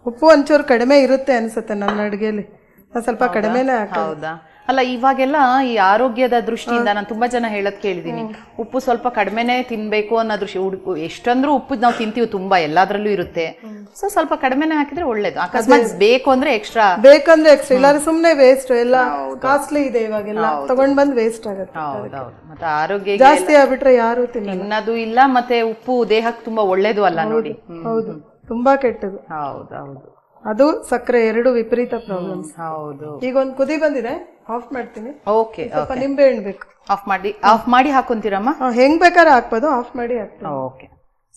ಉಪ್ಪು ಒಂಚೂರು ಕಡಿಮೆ ಇರುತ್ತೆ ಅನ್ಸುತ್ತೆ ನನ್ನ ಅಡುಗೆಯಲ್ಲಿ. ಸ್ವಲ್ಪ ಕಡಿಮೆನೇ ಹಾಕ ಹೌದಾ? ಅಲ್ಲ ಇವಾಗೆಲ್ಲ ಈ ಆರೋಗ್ಯದ ದೃಷ್ಟಿಯಿಂದ ನಾನು ತುಂಬಾ ಜನ ಹೇಳೋದ್ ಕೇಳಿದೀನಿ. ಉಪ್ಪು ಸ್ವಲ್ಪ ಕಡಿಮೆನೆ ತಿನ್ಬೇಕು ಅನ್ನೋ ದೃಷ್ಟಿ ಉಡುಪು ಎಷ್ಟಂದ್ರೂ ಉಪ್ಪು ನಾವು ತಿಂತೀವಿ ತುಂಬಾ ಎಲ್ಲಾದ್ರಲ್ಲೂ ಇರುತ್ತೆ. ಸೊ ಸ್ವಲ್ಪ ಕಡಿಮೆನೆ ಹಾಕಿದ್ರೆ ಒಳ್ಳೇದು. ಅಕಸ್ಮಾತ್ ಬೇಕು ಅಂದ್ರೆ ಎಕ್ಸ್ಟ್ರಾ ಬೇಕಂದ್ರೆ ಎಕ್ಸ್ಟ್ರಾ ಇಲ್ಲಾಂದ್ರೆ ಸುಮ್ನೆ ವೇಸ್ಟ್ ಎಲ್ಲ ಕಾಸ್ಟ್ಲಿ ಇದೆ ಇವಾಗೆಲ್ಲ. ತಗೊಂಡ್ ಬಂದ್ ವೇಸ್ಟ್ ಆಗುತ್ತೆ. ಹೌದೌದು ಮತ್ತೆ ಆರೋಗ್ಯ ಜಾಸ್ತಿ ಆಗ್ಬಿಟ್ರೆ ಯಾರು ತಿನ್ನೋದು ಇಲ್ಲ ಮತ್ತೆ ಉಪ್ಪು ದೇಹಕ್ಕೆ ತುಂಬಾ ಒಳ್ಳೇದು ಅಲ್ಲ ನೋಡಿ. ಹೌದು. ತುಂಬಾ ಕೆಟ್ಟದು. ಹೌದೌದು ಅದು ಸಕ್ಕರೆ ಎರಡು ವಿಪರೀತ ಪ್ರಾಬ್ಲಮ್ಸ್ ಹೌದು. ಈಗ ಒಂದು ಕುದಿ ಬಂದಿದೆ. ಆಫ್ ಮಾಡ್ತೀನಿ. ಓಕೆ ಸ್ವಲ್ಪ ನಿಂಬೆ ಹಣ್ಣು ಬೇಕು. ಆಫ್ ಮಾಡಿ ಆಫ್ ಮಾಡಿ ಹಾಕೊಂತೀರಮ್ಮ? ಹೆಂಗ್ ಬೇಕಾದ್ರೆ ಹಾಕ್ಬೋದು ಆಫ್ ಮಾಡಿ ಹಾಕ್ತೀನಿ. ಓಕೆ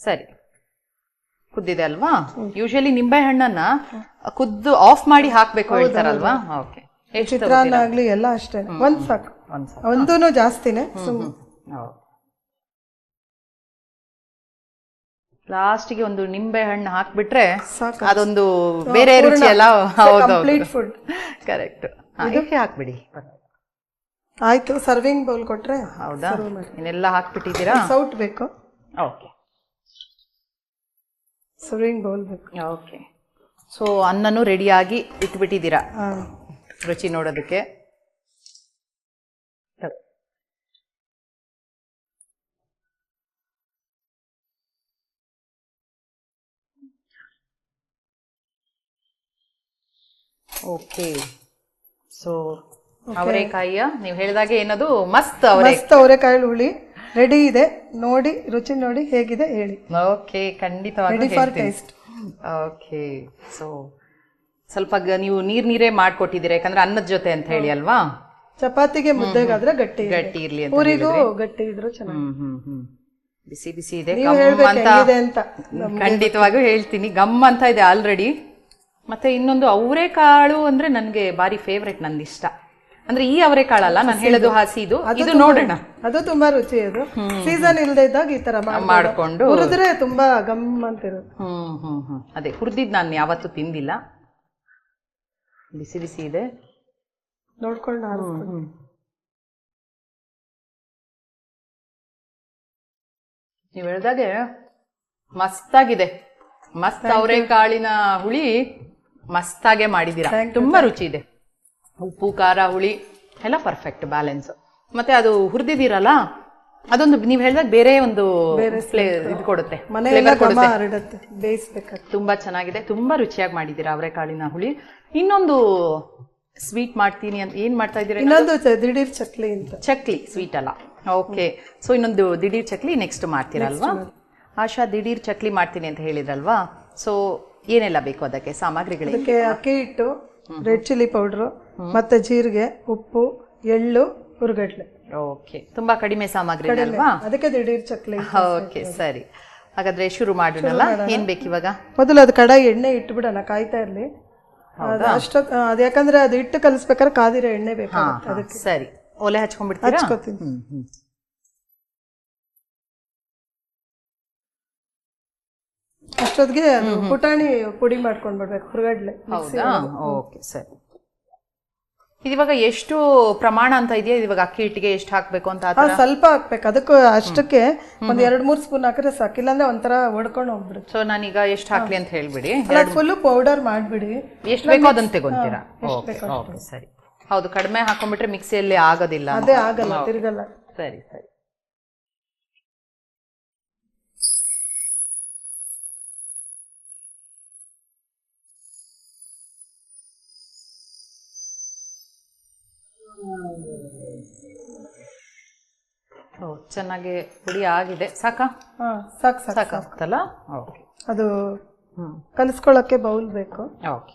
ಸರಿ. ಕುದ್ದಿದೆ ಅಲ್ವಾ? ಯೂಶಲಿ ನಿಂಬೆ ಹಣ್ಣನ್ನ ಕುದ್ದು ಆಫ್ ಮಾಡಿ ಹಾಕ್ಬೇಕು ಹೇಳ್ತಾರಲ್ವಾ? ಓಕೆ ಚಿತ್ರಾನ್ನ ಆಗ್ಲಿ ಎಲ್ಲ ಅಷ್ಟೇ ಒಂದ್ ಸಾಕು. ಒಂದ್ ಒಂದೂನು ಜಾಸ್ತಿನೇ ಸುಮ್ನೆ. ಲಾಸ್ಟಿಗೆ ಒಂದು ನಿಂಬೆ ಹಣ್ಣು ಹಾಕ್ಬಿಟ್ರೆ ಅದೊಂದು ಬೇರೆ ರುಚಿ ಕಂಪ್ಲೀಟ್ ಫುಡ್ ಕರೆಕ್ಟ್ ಇದಕ್ಕೆ ಹಾಕ್ಬಿಡಿ. ಆಯ್ತು ಸರ್ವಿಂಗ್ ಬೌಲ್ ಕೊಟ್ರೆ ಹೌದಾ? ಇನ್ನೆಲ್ಲ ಹಾಕ್ಬಿಟ್ಟಿದ್ದೀರಾ? ಸೌಟ್ ಬೇಕು. ಓಕೆ ಸರ್ವಿಂಗ್ ಬೌಲ್ ಬೇಕು. ಓಕೆ ಸೊ ಅನ್ನನೂ ರೆಡಿಯಾಗಿ ಇಟ್ಬಿಟ್ಟಿದ್ದೀರಾ? ರುಚಿ ನೋಡೋದಕ್ಕೆ? ಓಕೆ. ಸೊ ಅವರೆಕಾಯಿಯ ನೀವು ಹೇಳಿದಾಗೆ ಏನದು? ಮಸ್ತ್ ಅವರೆ. ಮಸ್ತ್ ಅವರೆಕಾಯಿ ಹುಳಿ. ರೆಡಿ ಇದೆ. ನೋಡಿ ರುಚಿ ನೋಡಿ ಹೇಗಿದೆ ಹೇಳಿ. ಓಕೆ ಖಂಡಿತವಾಗಿ ready for taste okay. So ಸ್ವಲ್ಪ ಗ- ನೀವು ನೀರ್ ನೀರೇ ಮಾಡ್ಕೊಟ್ಟಿದ್ದೀರಾ? ಯಾಕಂದ್ರೆ ಅನ್ನದ ಜೊತೆ ಅಂತ ಹೇಳಿ ಅಲ್ವಾ? ಚಪಾತಿಗೆ ಮುದ್ದೆಗಾದ್ರೆ ಗಟ್ಟಿ ಇದೆ. ಗಟ್ಟಿ ಇರ್ಲಿ ಅಂತ ಪೂರಿಗೂ ಗಟ್ಟಿ ಇದ್ರು ಚೆನ್ನಾಗಿ ಹ್ಮ್ ಹ್ಮ್ ಹ್ಮ್. ಬಿಸಿ ಬಿಸಿ ಇದೆ. ನೀವು ಗಮ್ ಹೇಳ್ಬೇಕು ಅಂತ ಹೆಂಗಿದೆ ಅಂತ. ಖಂಡಿತವಾಗೂ ಹೇಳ್ತೀನಿ. ಗಮ್ ಅಂತ ಇದೆ ಆಲ್ರೆಡಿ ಮತ್ತೆ ಇನ್ನೊಂದು ಅವರೆಕಾಳು ಅಂದ್ರೆ ನನ್ಗೆ ಬಾರಿ ಫೇವ್ರೆಟ್ ನಂದು ಇಷ್ಟ ಅಂದ್ರೆ ಈ ಅವರೆಕಾಳಲ್ಲ ನಾನು ಹೇಳೋದು ಹಸಿ ಇದು ಇದು ನೋಡೋಣ. ಅದು ತುಂಬಾ ರುಚಿ ಅದು ಸೀಸನ್ ಇಲ್ಲದೆ ಇದ್ದಾಗ ಈ ತರ ಮಾಡ್ಕೊಂಡು. ಹುರಿದ್ರೆ ತುಂಬಾ ಗಮ್ ಅಂತಿರುತ್ತೆ ಹ್ಮ್ ಹ್ಮ್ ಹ್ಮ್. ಅದೇ ಹುರಿದಿದ್ ನಾನು ಯಾವತ್ತೂ ತಿಂದಿಲ್ಲ. ಬಿಸಿ ಬಿಸಿ ಇದೆ. ನೋಡ್ಕೊಂಡು ಹ್ಮ್ ನೀವು ಹೇಳ್ದಾಗೆ ಮಸ್ತಾಗಿದೆ. ಮಸ್ತ್ ಅವರೆಕಾಳಿನ ಹುಳಿ. ಮಸ್ತಾಗೆ ಮಾಡಿದ್ದೀರಾ ತುಂಬಾ ರುಚಿ ಇದೆ. ಉಪ್ಪು ಖಾರ ಹುಳಿ ಎಲ್ಲ ಪರ್ಫೆಕ್ಟ್ ಬ್ಯಾಲೆನ್ಸ್ ಮತ್ತೆ ಅದು ಹುರಿದಿದ್ದೀರಲ್ಲ ಅದೊಂದು ನೀವು ಹೇಳಿದಾಗ ಬೇರೆ ಒಂದು ಇದು ಕೊಡುತ್ತೆ. ತುಂಬಾ ಚೆನ್ನಾಗಿದೆ. ತುಂಬಾ ರುಚಿಯಾಗಿ ಮಾಡಿದ್ದೀರಾ ಅವರೆಕಾಳಿನ ಹುಳಿ. ಇನ್ನೊಂದು ಸ್ವೀಟ್ ಮಾಡ್ತೀನಿ ಅಂತ ಏನ್ ಮಾಡ್ತಾ ಇದ್ದೀರಾ? ಇನ್ನೊಂದು ದಿಢೀರ್ ಚಕ್ಲಿ ಅಂತ. ಚಕ್ಲಿ ಸ್ವೀಟ್ ಅಲ್ಲ. ಓಕೆ ಸೊ ಇನ್ನೊಂದು ದಿಢೀರ್ ಚಕ್ಲಿ ನೆಕ್ಸ್ಟ್ ಮಾಡ್ತೀರಲ್ವಾ? ಆಶಾ ದಿಢೀರ್ ಚಕ್ಲಿ ಮಾಡ್ತೀನಿ ಅಂತ ಹೇಳಿದ್ರಲ್ವಾ? ಸೊ ಏನೆಲ್ಲ ಬೇಕು ಅದಕ್ಕೆ? ಸಾಮಗ್ರಿಗಳು ಅದಕ್ಕೆ ಅಕ್ಕಿ ಹಿಟ್ಟು ರೆಡ್ ಚಿಲ್ಲಿ ಪೌಡ್ರು ಮತ್ತೆ ಜೀರಿಗೆ ಉಪ್ಪು ಎಳ್ಳು ಹುರ್ಗಡ್ಲೆ. ಓಕೆ. ತುಂಬಾ ಕಡಿಮೆ ಸಾಮಗ್ರಿ ಅಲ್ವಾ ಅದಕ್ಕೆ ದಿಢೀರ್ ಚಕ್ಲಿ ಓಕೆ ಸರಿ. ಹಾಗಾದ್ರೆ ಶುರು ಮಾಡೋಣಲ್ಲ? ಏನ್ ಬೇಕು ಇವಾಗ ಮೊದಲು ಅದು ಕಡಾಯಿ ಎಣ್ಣೆ ಇಟ್ಬಿಡೋಣ ಕಾಯ್ತಾ ಇರ್ಲಿ. ಅಷ್ಟ ಅಷ್ಟೊತ್ ಅದು ಯಾಕಂದ್ರೆ ಅದು ಹಿಟ್ಟು ಕಲಿಸ್ಬೇಕಾದ್ರೆ ಕಾದಿರೋ ಎಣ್ಣೆ ಬೇಕಾಗುತ್ತೆ ಅದಕ್ಕೆ. ಸರಿ. ಒಲೆ ಹಚ್ಕೊಂಡ್ಬಿಡ್ತೀನಿ ಹಚ್ಕೋತೀನಿ ಹ್ಮ್ ಹ್ಮ್ ಅಷ್ಟೊತ್ತಿಗೆ ಪುಟಾಣಿ ಪುಡಿ ಮಾಡ್ಕೊಂಡ್ ಬಿಡ್ಬೇಕು ಹುರ್ಗಡ್ಲೆ ಹೌದಾ? ಓಕೆ ಸರಿ. ಇದಿವಾಗ ಎಷ್ಟು ಪ್ರಮಾಣ ಅಂತ ಇದೆಯಾ? ಇವಾಗ ಅಕ್ಕಿ ಹಿಟ್ಟಿಗೆ ಎಷ್ಟು ಹಾಕ್ಬೇಕು ಅಂತ ಆ ಸ್ವಲ್ಪ ಹಾಕ್ಬೇಕು. ಅದಕ್ಕೂ ಅಷ್ಟಕ್ಕೆ ಒಂದ್ ಎರಡ್ ಮೂರ್ ಸ್ಪೂನ್ ಹಾಕಿದ್ರೆ ಸಾಕು. ಇಲ್ಲಾಂದ್ರೆ ಒಂಥರ ಒಡ್ಕೊಂಡು ಹೋಗ್ಬಿಡುತ್ತೆ. ಸೊ ನಾನೀಗ ಎಷ್ಟು ಹಾಕ್ಲಿ ಅಂತ ಹೇಳ್ಬಿಡಿ. ಅಲ್ಲ ಫುಲ್ ಪೌಡರ್ ಮಾಡ್ಬಿಡಿ. ಎಷ್ಟು ಬೇಕೋ ಅದನ್ನ ತಗೊಂತೀರಾ? ಓಕೆ ಓಕೆ ಸರಿ. ಹೌದು ಕಡಿಮೆ ಹಾಕೊಂಡ್ಬಿಟ್ರೆ ಮಿಕ್ಸಿಯಲ್ಲಿ ಆಗೋದಿಲ್ಲ ಅದೇ ಆಗಲ್ಲ ತಿರ್ಗಲ್ಲ. ಸರಿ ಸರಿ. ಚೆನ್ನಾಗಿ ಪುಡಿ ಆಗಿದೆ. ಸಾಕಾ? ಹಾ ಸಾಕ್ ಸಾಕ್ ಸಾಕಾಗ್ತಲ್ಲ ಓಕೆ. ಅದು ಹ್ಮ್. ಕಲಿಸ್ಕೊಳ್ಳೋಕೆ ಬೌಲ್ ಬೇಕು. ಓಕೆ.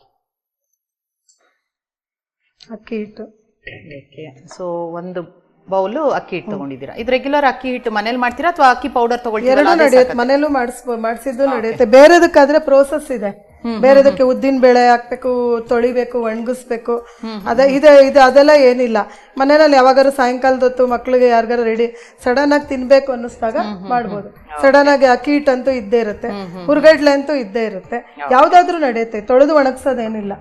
ಅಕ್ಕಿ ಹಿಟ್ಟು. ಓಕೆ. ಸೊ ಒಂದು ಬೌಲು ಅಕ್ಕಿ ಹಿಟ್ಟು ತಗೊಂಡಿದ್ದೀರಾ? ಇದು ರೆಗ್ಯುಲರ್ ಅಕ್ಕಿ ಹಿಟ್ಟು ಮನೇಲಿ ಮಾಡ್ತೀರಾ ಅಥವಾ ಅಕ್ಕಿ ಪೌಡರ್ ತಗೊಳ್ತೀರಾ ಎರಡು ನಡೆಯುತ್ತೆ. ಮನೇಲೂ ಮಾಡಿಸ್ ಮಾಡಿಸಿದ್ದು ನಡೆಯುತ್ತೆ. ಬೇರೆದಕ್ಕಾದ್ರೆ ಪ್ರೋಸೆಸ್ ಇದೆ. ಬೇರೆದಕ್ಕೆ ಉದ್ದಿನ ಬೇಳೆ ಹಾಕ್ಬೇಕು ತೊಳಿಬೇಕು ಒಣಗಿಸ್ಬೇಕು. ಅದೇ ಇದೆ ಇದು ಅದೆಲ್ಲ ಏನಿಲ್ಲ. ಮನೇಲಿ ಯಾವಾಗಾರು ಸಾಯಂಕಾಲದ ಹೊತ್ತು ಮಕ್ಳಿಗೆ ಯಾರಿಗಾರು ರೆಡಿ ಸಡನ್ ಆಗಿ ತಿನ್ಬೇಕು ಅನ್ನಿಸ್ದಾಗ ಮಾಡ್ಬೋದು. ಸಡನ್ ಆಗಿ ಅಕ್ಕಿ ಹಿಟ್ಟಂತೂ ಇದ್ದೇ ಇರುತ್ತೆ. ಹುರ್ಗಡ್ಲೆ ಅಂತೂ ಇದ್ದೇ ಇರುತ್ತೆ. ಯಾವ್ದಾದ್ರೂ ನಡೆಯುತ್ತೆ. ತೊಳೆದು ಒಣಗ್ಸೋದೇನಿಲ್ಲ.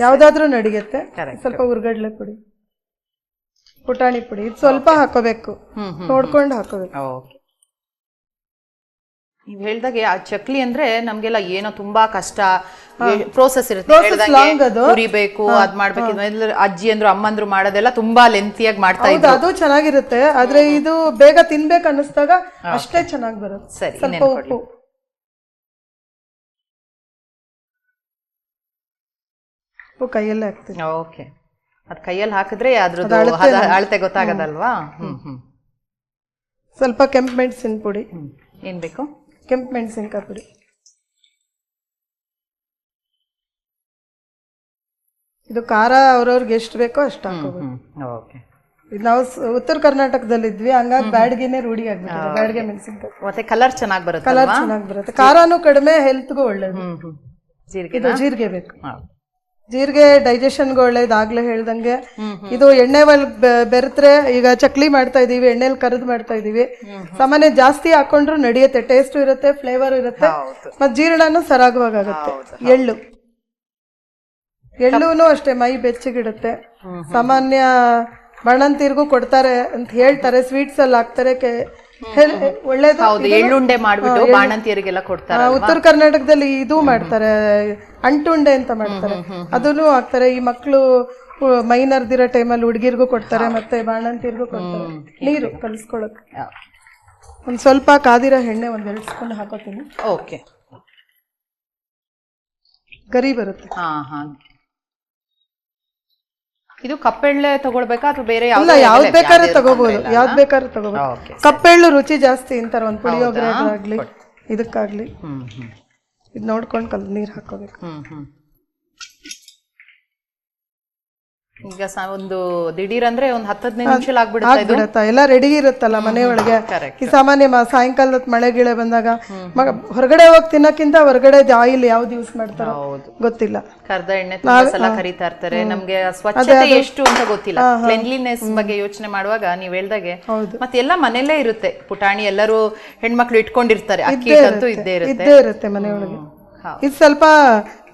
ಯಾವ್ದಾದ್ರೂ ನಡೆಯುತ್ತೆ. ಸ್ವಲ್ಪ ಹುರ್ಗಡ್ಲೆ ಪುಡಿ ಪುಟಾಣಿ ಪುಡಿ. ಇದು ಸ್ವಲ್ಪ ಹಾಕೋಬೇಕು. ನೋಡ್ಕೊಂಡು ಹಾಕೋಬೇಕು. ನೀವು ಹೇಳ್ದಾಗೆ ಆ ಚಕ್ಲಿ ಅಂದ್ರೆ ನಮ್ಗೆಲ್ಲ ಏನೋ ತುಂಬಾ ಕಷ್ಟ. ಪ್ರೋಸೆಸ್ ಇರುತ್ತೆ. ಅದು. ಮಾಡ್ಬೇಕು ಅಜ್ಜಿ ಅಂದ್ರು ಅಮ್ಮಂದ್ರು ಮಾಡೋದೆಲ್ಲ ತುಂಬಾ ಲೆಂತಿಯಾಗಿ ಮಾಡ್ತಾ ಇದ್ರು. ಅದು ಚೆನ್ನಾಗಿರುತ್ತೆ. ಆದ್ರೆ ಇದು ಬೇಗ ತಿನ್ಬೇಕು ಅನ್ನಿಸ್ದಾಗ ಅಷ್ಟೇ ಚೆನ್ನಾಗಿ ಬರುತ್ತೆ. ಸರಿ ಉಪ್ಪು. ಉಪ್ಪು ಕೈಯಲ್ಲೇ ಹಾಕ್ತೀನಿ. ಓಕೆ. ಅದ್ ಕೈಯಲ್ಲಿ ಹಾಕಿದ್ರೆ ಅದ್ರದ್ದು ಅಳತೆ ಗೊತ್ತಾಗದಲ್ವಾ? ಹ್ಮ್. ಹ್ಮ್ ಸ್ವಲ್ಪ ಕೆಂಪು ಮೆಣಸಿನ ಪುಡಿ. ಏನ್ ಬೇಕು? ಕೆಂಪು ಮೆಣಸಿನ್ಕಾಯಿ ಪುಡಿ. ಇದು ಖಾರ ಅವ್ರವ್ರಿಗೆ ಎಷ್ಟು ಬೇಕೋ ಅಷ್ಟು ಓಕೆ. ಇದು ನಾವು ಉತ್ತರ ಕರ್ನಾಟಕದಲ್ಲಿ ಇದ್ವಿ ಹಂಗಾಗಿ ಬ್ಯಾಡ್ಗೆನೆ ರೂಢಿ ಆಗ್ಬಿಟ್ಟು ಬ್ಯಾಡ್ಗೆ ಮೆಣಸಿನ್ಕಾಯಿ ಮತ್ತೆ ಕಲರ್ ಚೆನ್ನಾಗಿ ಬರುತ್ತೆ ಕಲರ್ ಚೆನ್ನಾಗಿ ಬರುತ್ತೆ. ಖಾರನೂ ಕಡಿಮೆ ಹೆಲ್ತ್ಗೂ ಒಳ್ಳೇದು. ಜೀರಿಗೆ ಬೇಕು. ಜೀರಿಗೆ ಡೈಜೆಷನ್ಗೆ ಒಳ್ಳೇದು ಆಗ್ಲೇ ಹೇಳ್ದಂಗೆ. ಇದು ಎಣ್ಣೆ ಬೆ- ಬೆರೆತ್ರೆ ಈಗ ಚಕ್ಲಿ ಮಾಡ್ತಾ ಇದೀವಿ ಎಣ್ಣೆಲಿ ಕರೆದು ಮಾಡ್ತಾ ಇದೀವಿ. ಸಾಮಾನ್ಯ ಜಾಸ್ತಿ ಹಾಕೊಂಡ್ರು ನಡೆಯುತ್ತೆ ಟೇಸ್ಟ್ ಇರುತ್ತೆ ಫ್ಲೇವರ್ ಇರುತ್ತೆ. ಮತ್ತೆ ಮತ್ ಜೀರ್ಣನೂ ಸರಾಗವಾಗುತ್ತೆ ಎಳ್ಳು. ಎಳ್ಳುನು ಅಷ್ಟೇ ಮೈ ಬೆಚ್ಚಗಿಡುತ್ತೆ. ಸಾಮಾನ್ಯ ಬಾಣಂತಿರ್ಗೂ ಕೊಡ್ತಾರೆ ಅಂತ ಹೇಳ್ತಾರೆ ಸ್ವೀಟ್ಸ್ ಅಲ್ಲಿ ಹಾಕ್ತಾರೆ ಒಳ್ಳೇದು. ಹೌದು ಎಳ್ಳುಂಡೆ ಮಾಡ್ಬಿಟ್ಟು ಬಾಣಂತಿಯರಿಗೆಲ್ಲ ಕೊಡ್ತಾರೆ ಉತ್ತರ ಕರ್ನಾಟಕದಲ್ಲಿ ಇದು ಮಾಡ್ತಾರೆ ಅಂಟುಂಡೆ ಅಂತ ಮಾಡ್ತಾರೆ. ಅದನ್ನು ಹಾಕ್ತಾರೆ. ಈ ಮಕ್ಕಳು ಮೈ ನರ್ದಿರೋ ಟೈಮಲ್ಲಿ ಹುಡುಗಿರ್ಗೂ ಕೊಡ್ತಾರೆ ಮತ್ತೆ ಬಾಣಂತಿರ್ಗೂ ಕೊಡ್ತಾರೆ. ನೀರು ಕಲಿಸ್ಕೊಳಕ್ ಒಂದ್ ಸ್ವಲ್ಪ ಕಾದಿರೋ ಎಣ್ಣೆ ಒಂದ್ ಎರಡು ಸ್ಪೂನ್ ಹಾಕೋತೀನಿ. ಓಕೆ. ಗರಿ ಬರುತ್ತೆ. ಹಾ ಹಾ. ಇದು ಕಪ್ಪೆಳ್ಳೆ ತಗೊಳ್ಬೇಕಾ ಅಥವಾ ಬೇರೆ ಇಲ್ಲ ಯಾವ್ದು? ಬೇಕಾದ್ರೆ ತಗೋಬಹುದು ಯಾವ್ದು ಬೇಕಾದ್ರೆ ತಗೋಬಹುದು ಕಪ್ಪೆಳ್ಳು ರುಚಿ ಜಾಸ್ತಿ ಅಂತಾರೆ ಒಂದು ಪುಳಿಯೋಗರೆ ಆಗ್ಲಿ ಇದಕ್ಕಾಗ್ಲಿ. ಇದು ನೋಡ್ಕೊಂಡು ಇದ್ ನೋಡ್ಕೊಂಡ್ ಕಲ್ ನೀರ್ ಹಾಕೋಬೇಕು. ಈಗ ಒಂದು ದಿಢೀರ್ ಅಂದ್ರೆ ಒಂದ್ ಹತ್ತು ಹದಿನೈದು ನಿಮಿಷ ಆಗ್ಬಿಡುತ್ತೆ? ಎಲ್ಲ ರೆಡಿ ಇರುತ್ತಲ್ಲ ಮನೆ ಒಳಗೆ ಈ ಸಾಮಾನ್ಯ ಸಾಯಂಕಾಲದ ಮಳೆ ಗಿಳೆ ಬಂದಾಗ ಹೊರಗಡೆ ಹೋಗಿ ತಿನ್ನಕ್ಕಿಂತ ಹೊರಗಡೆ ಆಯಿಲ್ ಯಾವ್ದು ಯೂಸ್ ಮಾಡ್ತಾರೋ ಗೊತ್ತಿಲ್ಲ. ಕರ್ದ ಎಣ್ಣೆ ತುಂಬಾ ಸಲ ಕರಿತಾ ಇರ್ತಾರೆ. ನಮ್ಗೆ ಸ್ವಚ್ಛತೆ ಎಷ್ಟು ಅಂತ ಗೊತ್ತಿಲ್ಲ. ಕ್ಲೆನ್ಲಿನೆಸ್ ಬಗ್ಗೆ ಯೋಚನೆ ಮಾಡುವಾಗ ನೀವ್ ಹೇಳ್ದಾಗೆ ಮತ್ತೆಲ್ಲ ಮತ್ತೆ ಎಲ್ಲ ಮನೆಯಲ್ಲೇ ಇರುತ್ತೆ. ಪುಟಾಣಿ ಎಲ್ಲರೂ ಹೆಣ್ಮಕ್ಳು ಇಟ್ಕೊಂಡಿರ್ತಾರೆ. ಅಕ್ಕಿ ಅಂತೂ ಇದ್ದೇ ಇರುತ್ತೆ. ಮನೆಯೊಳಗೆ ಇರುತ್ತೆ ಮನೆ ಒಳಗೆ ಹೌದು. ಇದು ಸ್ವಲ್ಪ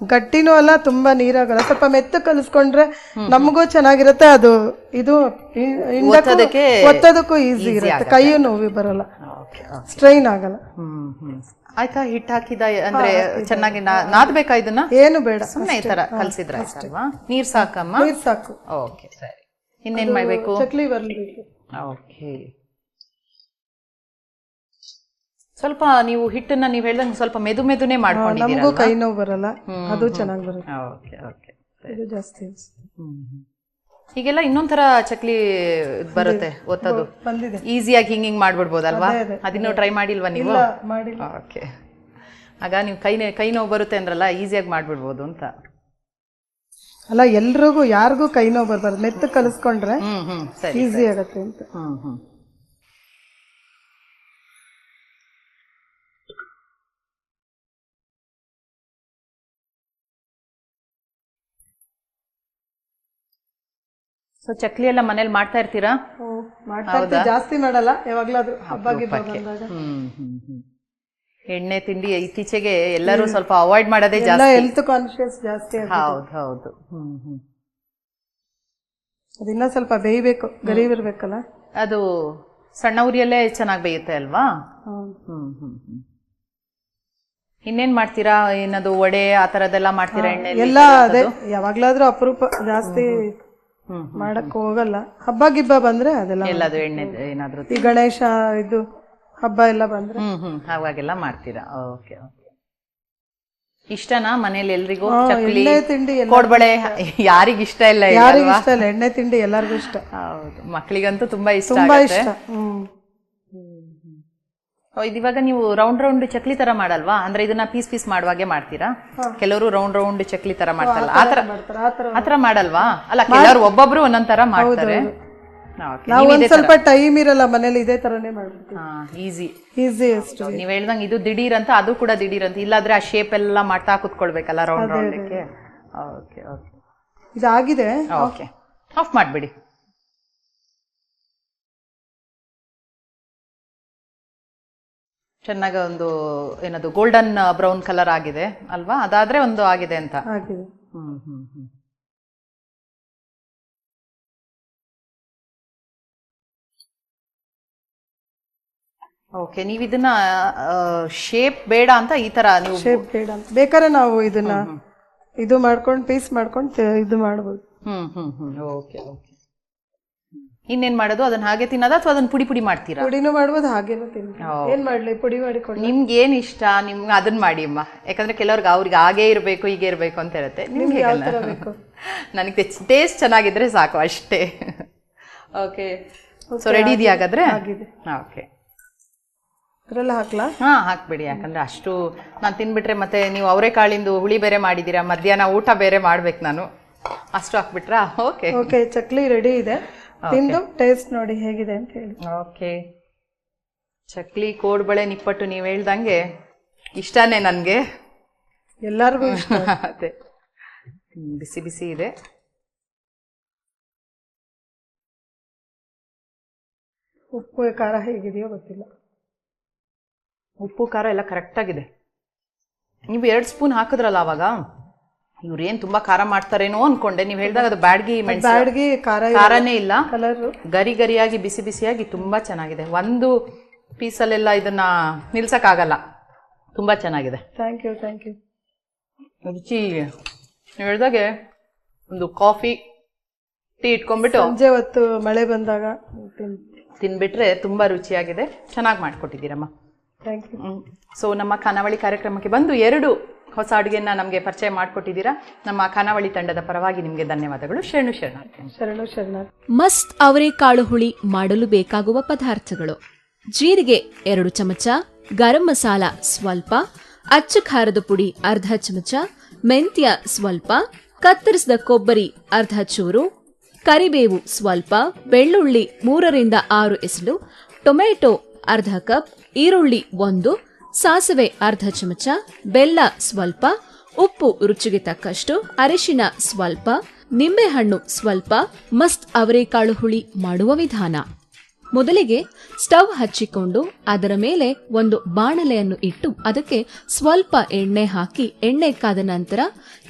ಗಟ್ಟಿನೂ ಅಲ್ಲ ತುಂಬಾ ನೀರಾಗಲ್ಲ. ಸ್ವಲ್ಪ ಮೆತ್ತ ಕಲಿಸ್ಕೊಂಡ್ರೆ ನಮಗೂ ಚೆನ್ನಾಗಿರುತ್ತೆ. ಅದು ಇದು ಒತ್ತೋದಕ್ಕೆ ಈಸಿ ಇರುತ್ತೆ. ಕೈಯು ನೋವಿ ಬರಲ್ಲ. ಸ್ಟ್ರೈನ್ ಆಗಲ್ಲ. ಹ್ಮ್ ಹ್ಮ್. ಆಯ್ತಾ ಹಿಟ್ ಹಾಕಿದ ಅಂದ್ರೆ ಚೆನ್ನಾಗಿ ನಾದ್ಬೇಕಾ ಇದನ್ನ? ಏನು ಬೇಡ ಸುಮ್ಮನೆ ಈ ತರ ಕಲಸಿದ್ರೆ ಆಯ್ತಲ್ವಾ? ನೀರ್ ಸಾಕಮ್ಮ? ನೀರ್ ಸಾಕು. ಓಕೆ ಸರಿ. ಇನ್ನೇನ್ ಮಾಡ್ಬೇಕು? ಚಕ್ಲಿ ಬರ್ಲಿ ಓಕೆ ಸ್ವಲ್ಪ ನೀವು ಹಿಟ್ಟನ್ನ ನೀವು ಹೇಳ್ದಂಗೆ ಸ್ವಲ್ಪ ಮೆದು ಮೆದುನೆ ನಮಗೂ ಮಾಡ್ಕೊಂಡಿದ್ದೀರಾ ಕೈ ನೋವು ಬರಲ್ಲ ಅದು ಚೆನ್ನಾಗಿ ಬರುತ್ತೆ. Okay okay. ಇದು ಜಾಸ್ತಿ ಹೀಗೆಲ್ಲ ಈಗೆಲ್ಲ ಇನ್ನೊಂಥರ ಚಕ್ಲಿ ಬರುತ್ತೆ ಒತ್ತದು. ಬಂದಿದೆ. ಈಸಿಯಾಗಿ ಹಿಂಗ್ ಹಿಂಗ್ ಮಾಡ್ಬಿಡ್ಬೋದಲ್ವಾ. ಅದಿನ್ನೂ ಟ್ರೈ ಮಾಡಿಲ್ವಾ ನೀವು? ಓಕೆ. ಆಗ ನೀವು ಕೈ ಕೈ ನೋವು ಬರುತ್ತೆ ಅಂದ್ರಲ್ಲ ಈಸಿಯಾಗಿ ಮಾಡ್ಬಿಡ್ಬೋದು ಅಂತ. ಅಲ್ಲ ಎಲ್ರಿಗೂ ಯಾರಿಗೂ ಕೈ ನೋವು ಬರ್ಬಾರ್ದು. ಮೆತ್ತ ಕಲಿಸ್ಕೊಂಡ್ರೆ ಈಸಿ ಆಗುತ್ತೆ ಅಂತ. ಹ್ಮ್ ಹ್ಮ್. ಸೊ ಚಕ್ಲಿ ಎಲ್ಲ ಮನೇಲಿ ಮಾಡ್ತಾ ಇರ್ತೀರಾ? ಮಾಡ್ತಾ ಇರ್ತೀವಿ, ಜಾಸ್ತಿ ಮಾಡಲ್ಲ ಯಾವಾಗ್ಲಾದ್ರೂ ಹಬ್ಬ ಗಿಬ್ಬ ಬಂದಾಗ ಎಣ್ಣೆ ತಿಂಡಿ ಇತ್ತೀಚೆಗೆ ಎಲ್ಲರೂ ಸ್ವಲ್ಪ ಅವಾಯ್ಡ್ ಮಾಡೋದೇ ಎಲ್ಲ ಜಾಸ್ತಿ. ಹೆಲ್ತ್ ಕಾನ್ಶಿಯಸ್ ಜಾಸ್ತಿ ಆಗಿದೆ. ಹೌದು ಹೌದು. ಹ್ಮ್ ಹ್ಮ್. ಅದಿನ್ನ ಸ್ವಲ್ಪ ಬೇಯಬೇಕು ಗರೀಬಿರ್ಬೇಕಲ್ಲ ಅದು ಸಣ್ಣ ಉರಿಯಲ್ಲೇ ಚೆನ್ನಾಗಿ ಬೇಯುತ್ತೆ ಅಲ್ವಾ? ಹ್ಮ್. ಹ್ಮ್ ಹ್ಮ್ ಹ್ಮ್. ಇನ್ನೇನ್ ಮಾಡ್ತೀರಾ? ಏನದು ವಡೆ ಆ ತರದೆಲ್ಲ ಮಾಡ್ತೀರಾ ಎಣ್ಣೆ ಎಲ್ಲ ಅದೇ. ಯಾವಾಗ್ಲಾದ್ರೂ ಅಪರೂಪ ಜಾಸ್ತಿ ಮಾಡಕ್ ಹೋಗಲ್ಲ. ಹಬ್ಬ ಗಿಬ್ಬ ಬಂದ್ರೆ ಅದೆಲ್ಲ ಎಲ್ಲದು ಎಣ್ಣೆ ಏನಾದ್ರು ಈ ಗಣೇಶ ಇದು ಹಬ್ಬ ಎಲ್ಲ ಬಂದ್ರೆ. ಹ್ಮ್ ಹ್ಮ್ ಮಾಡ್ತೀರಾ? Okay okay. ಇಷ್ಟನಾ ಮನೇಲಿ ಎಲ್ರಿಗೂ? ಹಾ, ಎಣ್ಣೆ ತಿಂಡಿ ಎಲ್ಲ ಕೋಡ್ಬಳೆ ಯಾರಿಗ ಇಷ್ಟ ಇಲ್ಲ ಯಾರಿಗೂ ಅಲ್ವಾ? ಇಷ್ಟ ಇಲ್ಲ ಎಣ್ಣೆ ತಿಂಡಿ ಎಲ್ಲಾರ್ಗು ಇಷ್ಟ. ಹೌದು ಮಕ್ಕಳಿಗಂತೂ ತುಂಬಾ ಇಷ್ಟ ತುಂಬಾ ಆಗುತ್ತೆ. ಇಷ್ಟ ಹ್ಮ್. ಇದು ಇವಾಗ ನೀವು ರೌಂಡ್ ರೌಂಡ್ ಚಕ್ಲಿ ತರ ಮಾಡಲ್ವಾ? ಅಂದ್ರೆ ಇದನ್ನ ಪೀಸ್ ಪೀಸ್ ಮಾಡುವಾಗೆ ಮಾಡ್ತೀರಾ? ಕೆಲವರು ರೌಂಡ್ ರೌಂಡ್ ಚಕ್ಲಿ ತರ ಮಾಡ್ತಾರಲ್ಲ ಆತರ ಆತರ ಮಾಡಲ್ವಾ? ಅಲ್ಲ ಕೆಲವರು ಒಬ್ಬೊಬ್ರು ಒಂದೊಂದ್ ತರ ಮಾಡ್ತಾರೆ. Okay, ನಾವು ಒಂದ್ ಸ್ವಲ್ಪ ಟೈಮ್ ಇರಲ್ಲ ಮನೇಲಿ ಇದೇ ತರನೇ ಮಾಡ್ಬಿಡ್ತೀವಿ ಹಾ ಈಸಿ ಈಸಿ ಅಷ್ಟು. ನೀವ್ ಹೇಳ್ದಂಗೆ ಇದು ದಿಢೀರ್ ಅಂತ ಅದು ಕೂಡ ದಿಢೀರ್ ಅಂತ ಇಲ್ಲಾದ್ರೆ ಆ ಶೇಪ್ ಎಲ್ಲ ಮಾಡ್ತಾ ಕುತ್ಕೊಳ್ಬೇಕಲ್ಲ ರೌಂಡ್ ರೌಂಡಕ್ಕೆ ಓಕೆ ಓಕೆ. ಇದಾಗಿದೆ. ಓಕೆ. ಆಫ್ ಮಾಡ್ಬಿಡಿ. ಚೆನ್ನಾಗಿ ಒಂದು ಏನದು ಗೋಲ್ಡನ್ ಬ್ರೌನ್ ಕಲರ್ ಆಗಿದೆ ಅಲ್ವಾ? ಅದಾದ್ರೆ ಒಂದು ಆಗಿದೆ ಅಂತ. ಆಗಿದೆ. ಹ್ಮ್ ಹ್ಮ್ ಹ್ಮ್. ಓಕೆ ನೀವು ಇದನ್ನ ಶೇಪ್ ಬೇಡ ಅಂತ ಈ ತರ ನೀವು ಶೇಪ್ ಬೇಡ ಅಂತ. ಬೇಕಾದ್ರೆ ನಾವು ಇದನ್ನ ಇದು ಮಾಡ್ಕೊಂಡು ಪೀಸ್ ಮಾಡ್ಕೊಂಡು ಇದು ಮಾಡ್ಬೋದು. ಹ್ಮ್ ಹ್ಮ್ ಹ್ಮ್. ಓಕೆ ಓಕೆ ಇನ್ನೇನ್ ಮಾಡೋದು? ಅದನ್ನ ಹಾಗೆ ತಿನ್ನೋದ ಅಥವಾ ಅದನ್ನ ಪುಡಿ ಪುಡಿ ಮಾಡ್ತೀರಾ? ಪುಡಿನೂ ಮಾಡ್ಬೋದು ಹಾಗೇನು ತಿನ್ಬೋದು. ಏನ್ ಮಾಡ್ಲಿ? ಪುಡಿ ಮಾಡಿಕೊಂಡು ನಿಮ್ಗೆ ಏನ್ ಇಷ್ಟ? ನಿಮ್ಗೆ ಅದನ್ನ ಮಾಡಿ ಅಮ್ಮ. ಯಾಕಂದ್ರೆ ಕೆಲವ್ರಿಗೆ ಅವ್ರಿಗೆ ಹಾಗೆ ಇರಬೇಕು ಹೀಗೆ ಇರಬೇಕು ಅಂತ ಇರುತ್ತೆ. ನಿಮ್ಗೆ ಯಾವ ಹೇಗಲ್ಲ? ಬೇಕು? ನನಗೆ ಟೇಸ್ಟ್ ಚೆನ್ನಾಗಿದ್ರೆ ಸಾಕು ಅಷ್ಟೇ. ಓಕೆ. ಸೊ ರೆಡಿ ಇದೆಯಾ ಹಾಗಾದ್ರೆ? ಓಕೆ. ಅದರಲ್ಲ ಹಾಕ್ಲಾ? ಹಾ ಹಾಕ್ಬಿಡಿ. ಯಾಕಂದ್ರೆ ಅಷ್ಟು ನಾನು ತಿನ್ಬಿಟ್ರೆ ಮತ್ತೆ ನೀವು ಅವರೆಕಾಳಿಂದು ಹುಳಿ ಬೇರೆ ಮಾಡಿದ್ದೀರಾ ಮಧ್ಯಾಹ್ನ ಊಟ ಬೇರೆ ಮಾಡ್ಬೇಕು ನಾನು. ಅಷ್ಟು ಹಾಕ್ಬಿಟ್ರಾ? ಓಕೆ. ಓಕೆ ಚಕ್ಲಿ ರೆಡಿ ಇದೆ. ತಿಂದು ಟೇಸ್ಟ್ ನೋಡಿ ಹೇಗಿದೆ ಅಂತ ಹೇಳಿ. ಓಕೆ ಚಕ್ಲಿ ಕೋಡ್ಬಳೆ ನಿಪ್ಪಟ್ಟು ನೀವು ಹೇಳ್ದಂಗೆ ಇಷ್ಟನೇ ನನಗೆ. ಎಲ್ಲಾರ್ಗು ಇಷ್ಟ. ಅದೇ. ಬಿಸಿ ಬಿಸಿ ಇದೆ. ಉಪ್ಪು ಖಾರ ಹೇಗಿದೆಯೋ ಗೊತ್ತಿಲ್ಲ. ಉಪ್ಪು ಖಾರ ಎಲ್ಲ ಕರೆಕ್ಟಾಗಿದೆ ನೀವು ಎರಡು ಸ್ಪೂನ್ ಹಾಕಿದ್ರಲ್ಲ ಅವಾಗ? ಇವ್ರೇನ್ ತುಂಬಾ ಖಾರ ಮಾಡ್ತಾರೇನೋ ಅನ್ಕೊಂಡೆ. ನೀವು ಹೇಳಿದಾಗ ಅದು ಬ್ಯಾಡ್ಗಿ ಮೆಣಸು ಬ್ಯಾಡ್ಗಿ ಖಾರ ಖಾರನೇ ಇಲ್ಲ. ಕಲರ್ ಗರಿ ಗರಿಯಾಗಿ ಬಿಸಿ ಬಿಸಿಯಾಗಿ ತುಂಬಾ ಚೆನ್ನಾಗಿದೆ. ಒಂದು ಪೀಸಲ್ಲೆಲ್ಲ ಇದನ್ನ ನಿಲ್ಸಕ್ಕಾಗಲ್ಲ. ತುಂಬಾ ಚೆನ್ನಾಗಿದೆ. ಥ್ಯಾಂಕ್ ಯು ಥ್ಯಾಂಕ್ ಯು ರುಚಿ ನೀವು ಹೇಳಿದಾಗೆ ಒಂದು ಕಾಫಿ ಟೀ ಇಟ್ಕೊಂಡ್ಬಿಟ್ಟು ಸಂಜೆ ಹೊತ್ತು ಮಳೆ ಬಂದಾಗ ತಿನ್ ತಿನ್ಬಿಟ್ರೆ ತುಂಬಾ ರುಚಿಯಾಗಿದೆ. ಚೆನ್ನಾಗಿ ಮಾಡ್ಕೊಟ್ಟಿದ್ದೀರಮ್ಮ. ಥ್ಯಾಂಕ್ ಯು ಸೊ ನಮ್ಮ ಖಾನಾವಳಿ ಕಾರ್ಯಕ್ರಮಕ್ಕೆ ಬಂದು ಎರಡು ಹೊಸ ಅಡುಗೆಯನ್ನ ನಮಗೆ ಪರಿಚಯ ಮಾಡಿಕೊಟ್ಟಿದ್ದೀರಾ? ನಮ್ಮ ಖಾನಾವಳಿ ತಂಡದ ಪರವಾಗಿ ನಿಮಗೆ ಧನ್ಯವಾದಗಳು. ಶರಣು ಶರಣಾರ್ಥಿ. ಶರಣು ಶರಣಾರ್ಥಿ. ಮಸ್ತ್ ಅವರೆಕಾಳು ಹುಳಿ ಮಾಡಲು ಬೇಕಾಗುವ ಪದಾರ್ಥಗಳು. ಜೀರಿಗೆ ಎರಡು ಚಮಚ ಗರಂ ಮಸಾಲ ಸ್ವಲ್ಪ ಅಚ್ಚ ಖಾರದ ಪುಡಿ ಅರ್ಧ ಚಮಚ ಮೆಂತ್ಯ ಸ್ವಲ್ಪ ಕತ್ತರಿಸಿದ ಕೊಬ್ಬರಿ ಅರ್ಧ ಚೂರು ಕರಿಬೇವು ಸ್ವಲ್ಪ ಬೆಳ್ಳುಳ್ಳಿ ಮೂರರಿಂದ ಆರು ಎಸಲು ಟೊಮೆಟೊ ಅರ್ಧ ಕಪ್ ಈರುಳ್ಳಿ ಒಂದು ಸಾಸಿವೆ ಅರ್ಧ ಚಮಚ, ಬೆಲ್ಲ ಸ್ವಲ್ಪ, ಉಪ್ಪು ರುಚಿಗೆ ತಕ್ಕಷ್ಟು ಅರಿಶಿನ ಸ್ವಲ್ಪ, ನಿಂಬೆಹಣ್ಣು ಸ್ವಲ್ಪ, ಮಸ್ತ್ ಅವರೆಕಾಳು ಹುಳಿ ಮಾಡುವ ವಿಧಾನ. ಮೊದಲಿಗೆ ಸ್ಟವ್ ಹಚ್ಚಿಕೊಂಡು ಅದರ ಮೇಲೆ ಒಂದು ಬಾಣಲೆಯನ್ನು ಇಟ್ಟು ಅದಕ್ಕೆ ಸ್ವಲ್ಪ ಎಣ್ಣೆ ಹಾಕಿ ಎಣ್ಣೆ ಕಾದ ನಂತರ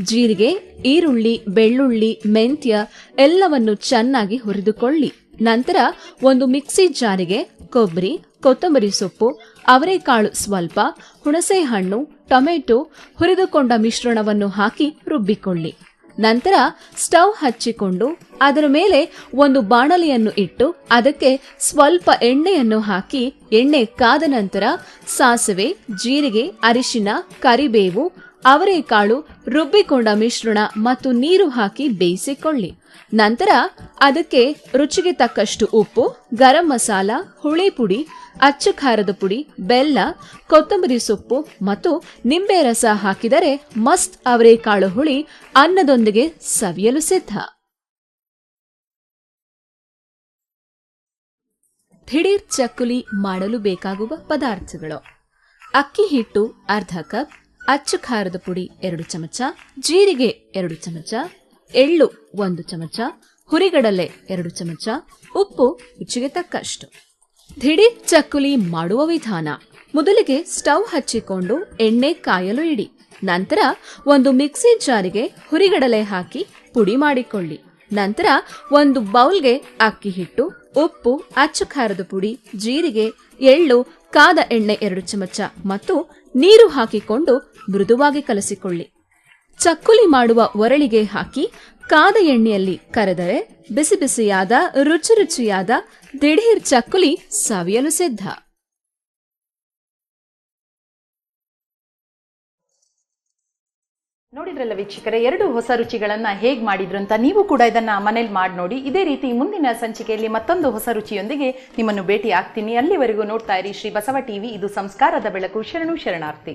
ಜೀರಿಗೆ, ಈರುಳ್ಳಿ, ಬೆಳ್ಳುಳ್ಳಿ, ಮೆಂತ್ಯ ಎಲ್ಲವನ್ನು ಚೆನ್ನಾಗಿ ಹುರಿದುಕೊಳ್ಳಿ. ನಂತರ ಒಂದು ಮಿಕ್ಸಿ ಜಾರಿಗೆ ಕೊಬ್ಬರಿ ಕೊತ್ತಂಬರಿ ಸೊಪ್ಪು, ಅವರೆಕಾಳು ಸ್ವಲ್ಪ, ಹುಣಸೆ ಹಣ್ಣು, ಟೊಮೆಟೊ ಹುರಿದುಕೊಂಡ ಮಿಶ್ರಣವನ್ನು ಹಾಕಿ ರುಬ್ಬಿಕೊಳ್ಳಿ. ನಂತರ ಸ್ಟವ್ ಹಚ್ಚಿಕೊಂಡು ಅದರ ಮೇಲೆ ಒಂದು ಬಾಣಲೆಯನ್ನು ಇಟ್ಟು ಅದಕ್ಕೆ ಸ್ವಲ್ಪ ಎಣ್ಣೆಯನ್ನು ಹಾಕಿ, ಎಣ್ಣೆ ಕಾದ ನಂತರ ಸಾಸಿವೆ, ಜೀರಿಗೆ, ಅರಿಶಿನ, ಕರಿಬೇವು ಅವರೆಕಾಳು ರುಬ್ಬಿಕೊಂಡ ಮಿಶ್ರಣ ಮತ್ತು ನೀರು ಹಾಕಿ ಬೇಯಿಸಿಕೊಳ್ಳಿ. ನಂತರ ಅದಕ್ಕೆ ರುಚಿಗೆ ತಕ್ಕಷ್ಟು ಉಪ್ಪು, ಗರಂ ಮಸಾಲ, ಹುಳಿ ಪುಡಿ, ಅಚ್ಚು ಖಾರದ ಪುಡಿ, ಬೆಲ್ಲ, ಕೊತ್ತಂಬರಿ ಸೊಪ್ಪು ಮತ್ತು ನಿಂಬೆ ರಸ ಹಾಕಿದರೆ ಮಸ್ತ್ ಅವರೆಕಾಳು ಹುಳಿ ಅನ್ನದೊಂದಿಗೆ ಸವಿಯಲು ಸಿದ್ಧ. ದಿಢೀರ್ ಚಕ್ಕುಲಿ ಮಾಡಲು ಬೇಕಾಗುವ ಪದಾರ್ಥಗಳು. ಅಕ್ಕಿ ಹಿಟ್ಟು, ಅರ್ಧ ಕಪ್ ಅಚ್ಚು ಖಾರದ ಪುಡಿ ಎರಡು ಚಮಚ, ಜೀರಿಗೆ ಎರಡು ಚಮಚ, ಎಳ್ಳು ಒಂದು ಚಮಚ, ಹುರಿಗಡಲೆ ಎರಡು ಚಮಚ, ಉಪ್ಪು ರುಚಿಗೆ ತಕ್ಕಷ್ಟು. ದಿಢೀರ್ ಚಕ್ಕುಲಿ ಮಾಡುವ ವಿಧಾನ. ಮೊದಲಿಗೆ ಸ್ಟವ್ ಹಚ್ಚಿಕೊಂಡು ಎಣ್ಣೆ ಕಾಯಲು ಇಡಿ. ನಂತರ ಒಂದು ಮಿಕ್ಸಿ ಜಾರಿಗೆ ಹುರಿಗಡಲೆ ಹಾಕಿ ಪುಡಿ ಮಾಡಿಕೊಳ್ಳಿ. ನಂತರ ಒಂದು ಬೌಲ್ಗೆ ಅಕ್ಕಿ ಹಿಟ್ಟು, ಉಪ್ಪು, ಅಚ್ಚು ಖಾರದ ಪುಡಿ, ಜೀರಿಗೆ ಎಳ್ಳು, ಕಾದ ಎಣ್ಣೆ ಎರಡು ಚಮಚ ಮತ್ತು ನೀರು ಹಾಕಿಕೊಂಡು ಮೃದುವಾಗಿ ಕಲಸಿಕೊಳ್ಳಿ. ಚಕ್ಕುಲಿ ಮಾಡುವ ಒರಳಿಗೆ ಹಾಕಿ ಕಾದ ಎಣ್ಣೆಯಲ್ಲಿ ಕರೆದರೆ ಬಿಸಿ ಬಿಸಿಯಾದ, ರುಚಿ ರುಚಿಯಾದ ದಿಢೀರ್ ಚಕ್ಕುಲಿ ಸವಿಯಲು ಸಿದ್ಧ. ನೋಡಿದ್ರಲ್ಲ ವೀಕ್ಷಕರೇ, ಎರಡು ಹೊಸ ರುಚಿಗಳನ್ನ ಹೇಗ್ ಮಾಡಿದ್ರು ಅಂತ ನೀವು ಕೂಡ ಇದನ್ನ ಮನೇಲಿ ಮಾಡಿ ನೋಡಿ. ಇದೇ ರೀತಿ ಮುಂದಿನ ಸಂಚಿಕೆಯಲ್ಲಿ ಮತ್ತೊಂದು ಹೊಸ ರುಚಿಯೊಂದಿಗೆ ನಿಮ್ಮನ್ನು ಭೇಟಿ ಆಗ್ತೀನಿ ಅಲ್ಲಿವರೆಗೂ ನೋಡ್ತಾ ಇರಿ ಶ್ರೀ ಬಸವ ಟಿವಿ. ಇದು ಸಂಸ್ಕಾರದ ಬೆಳಕು. ಶರಣು ಶರಣಾರ್ಥಿ.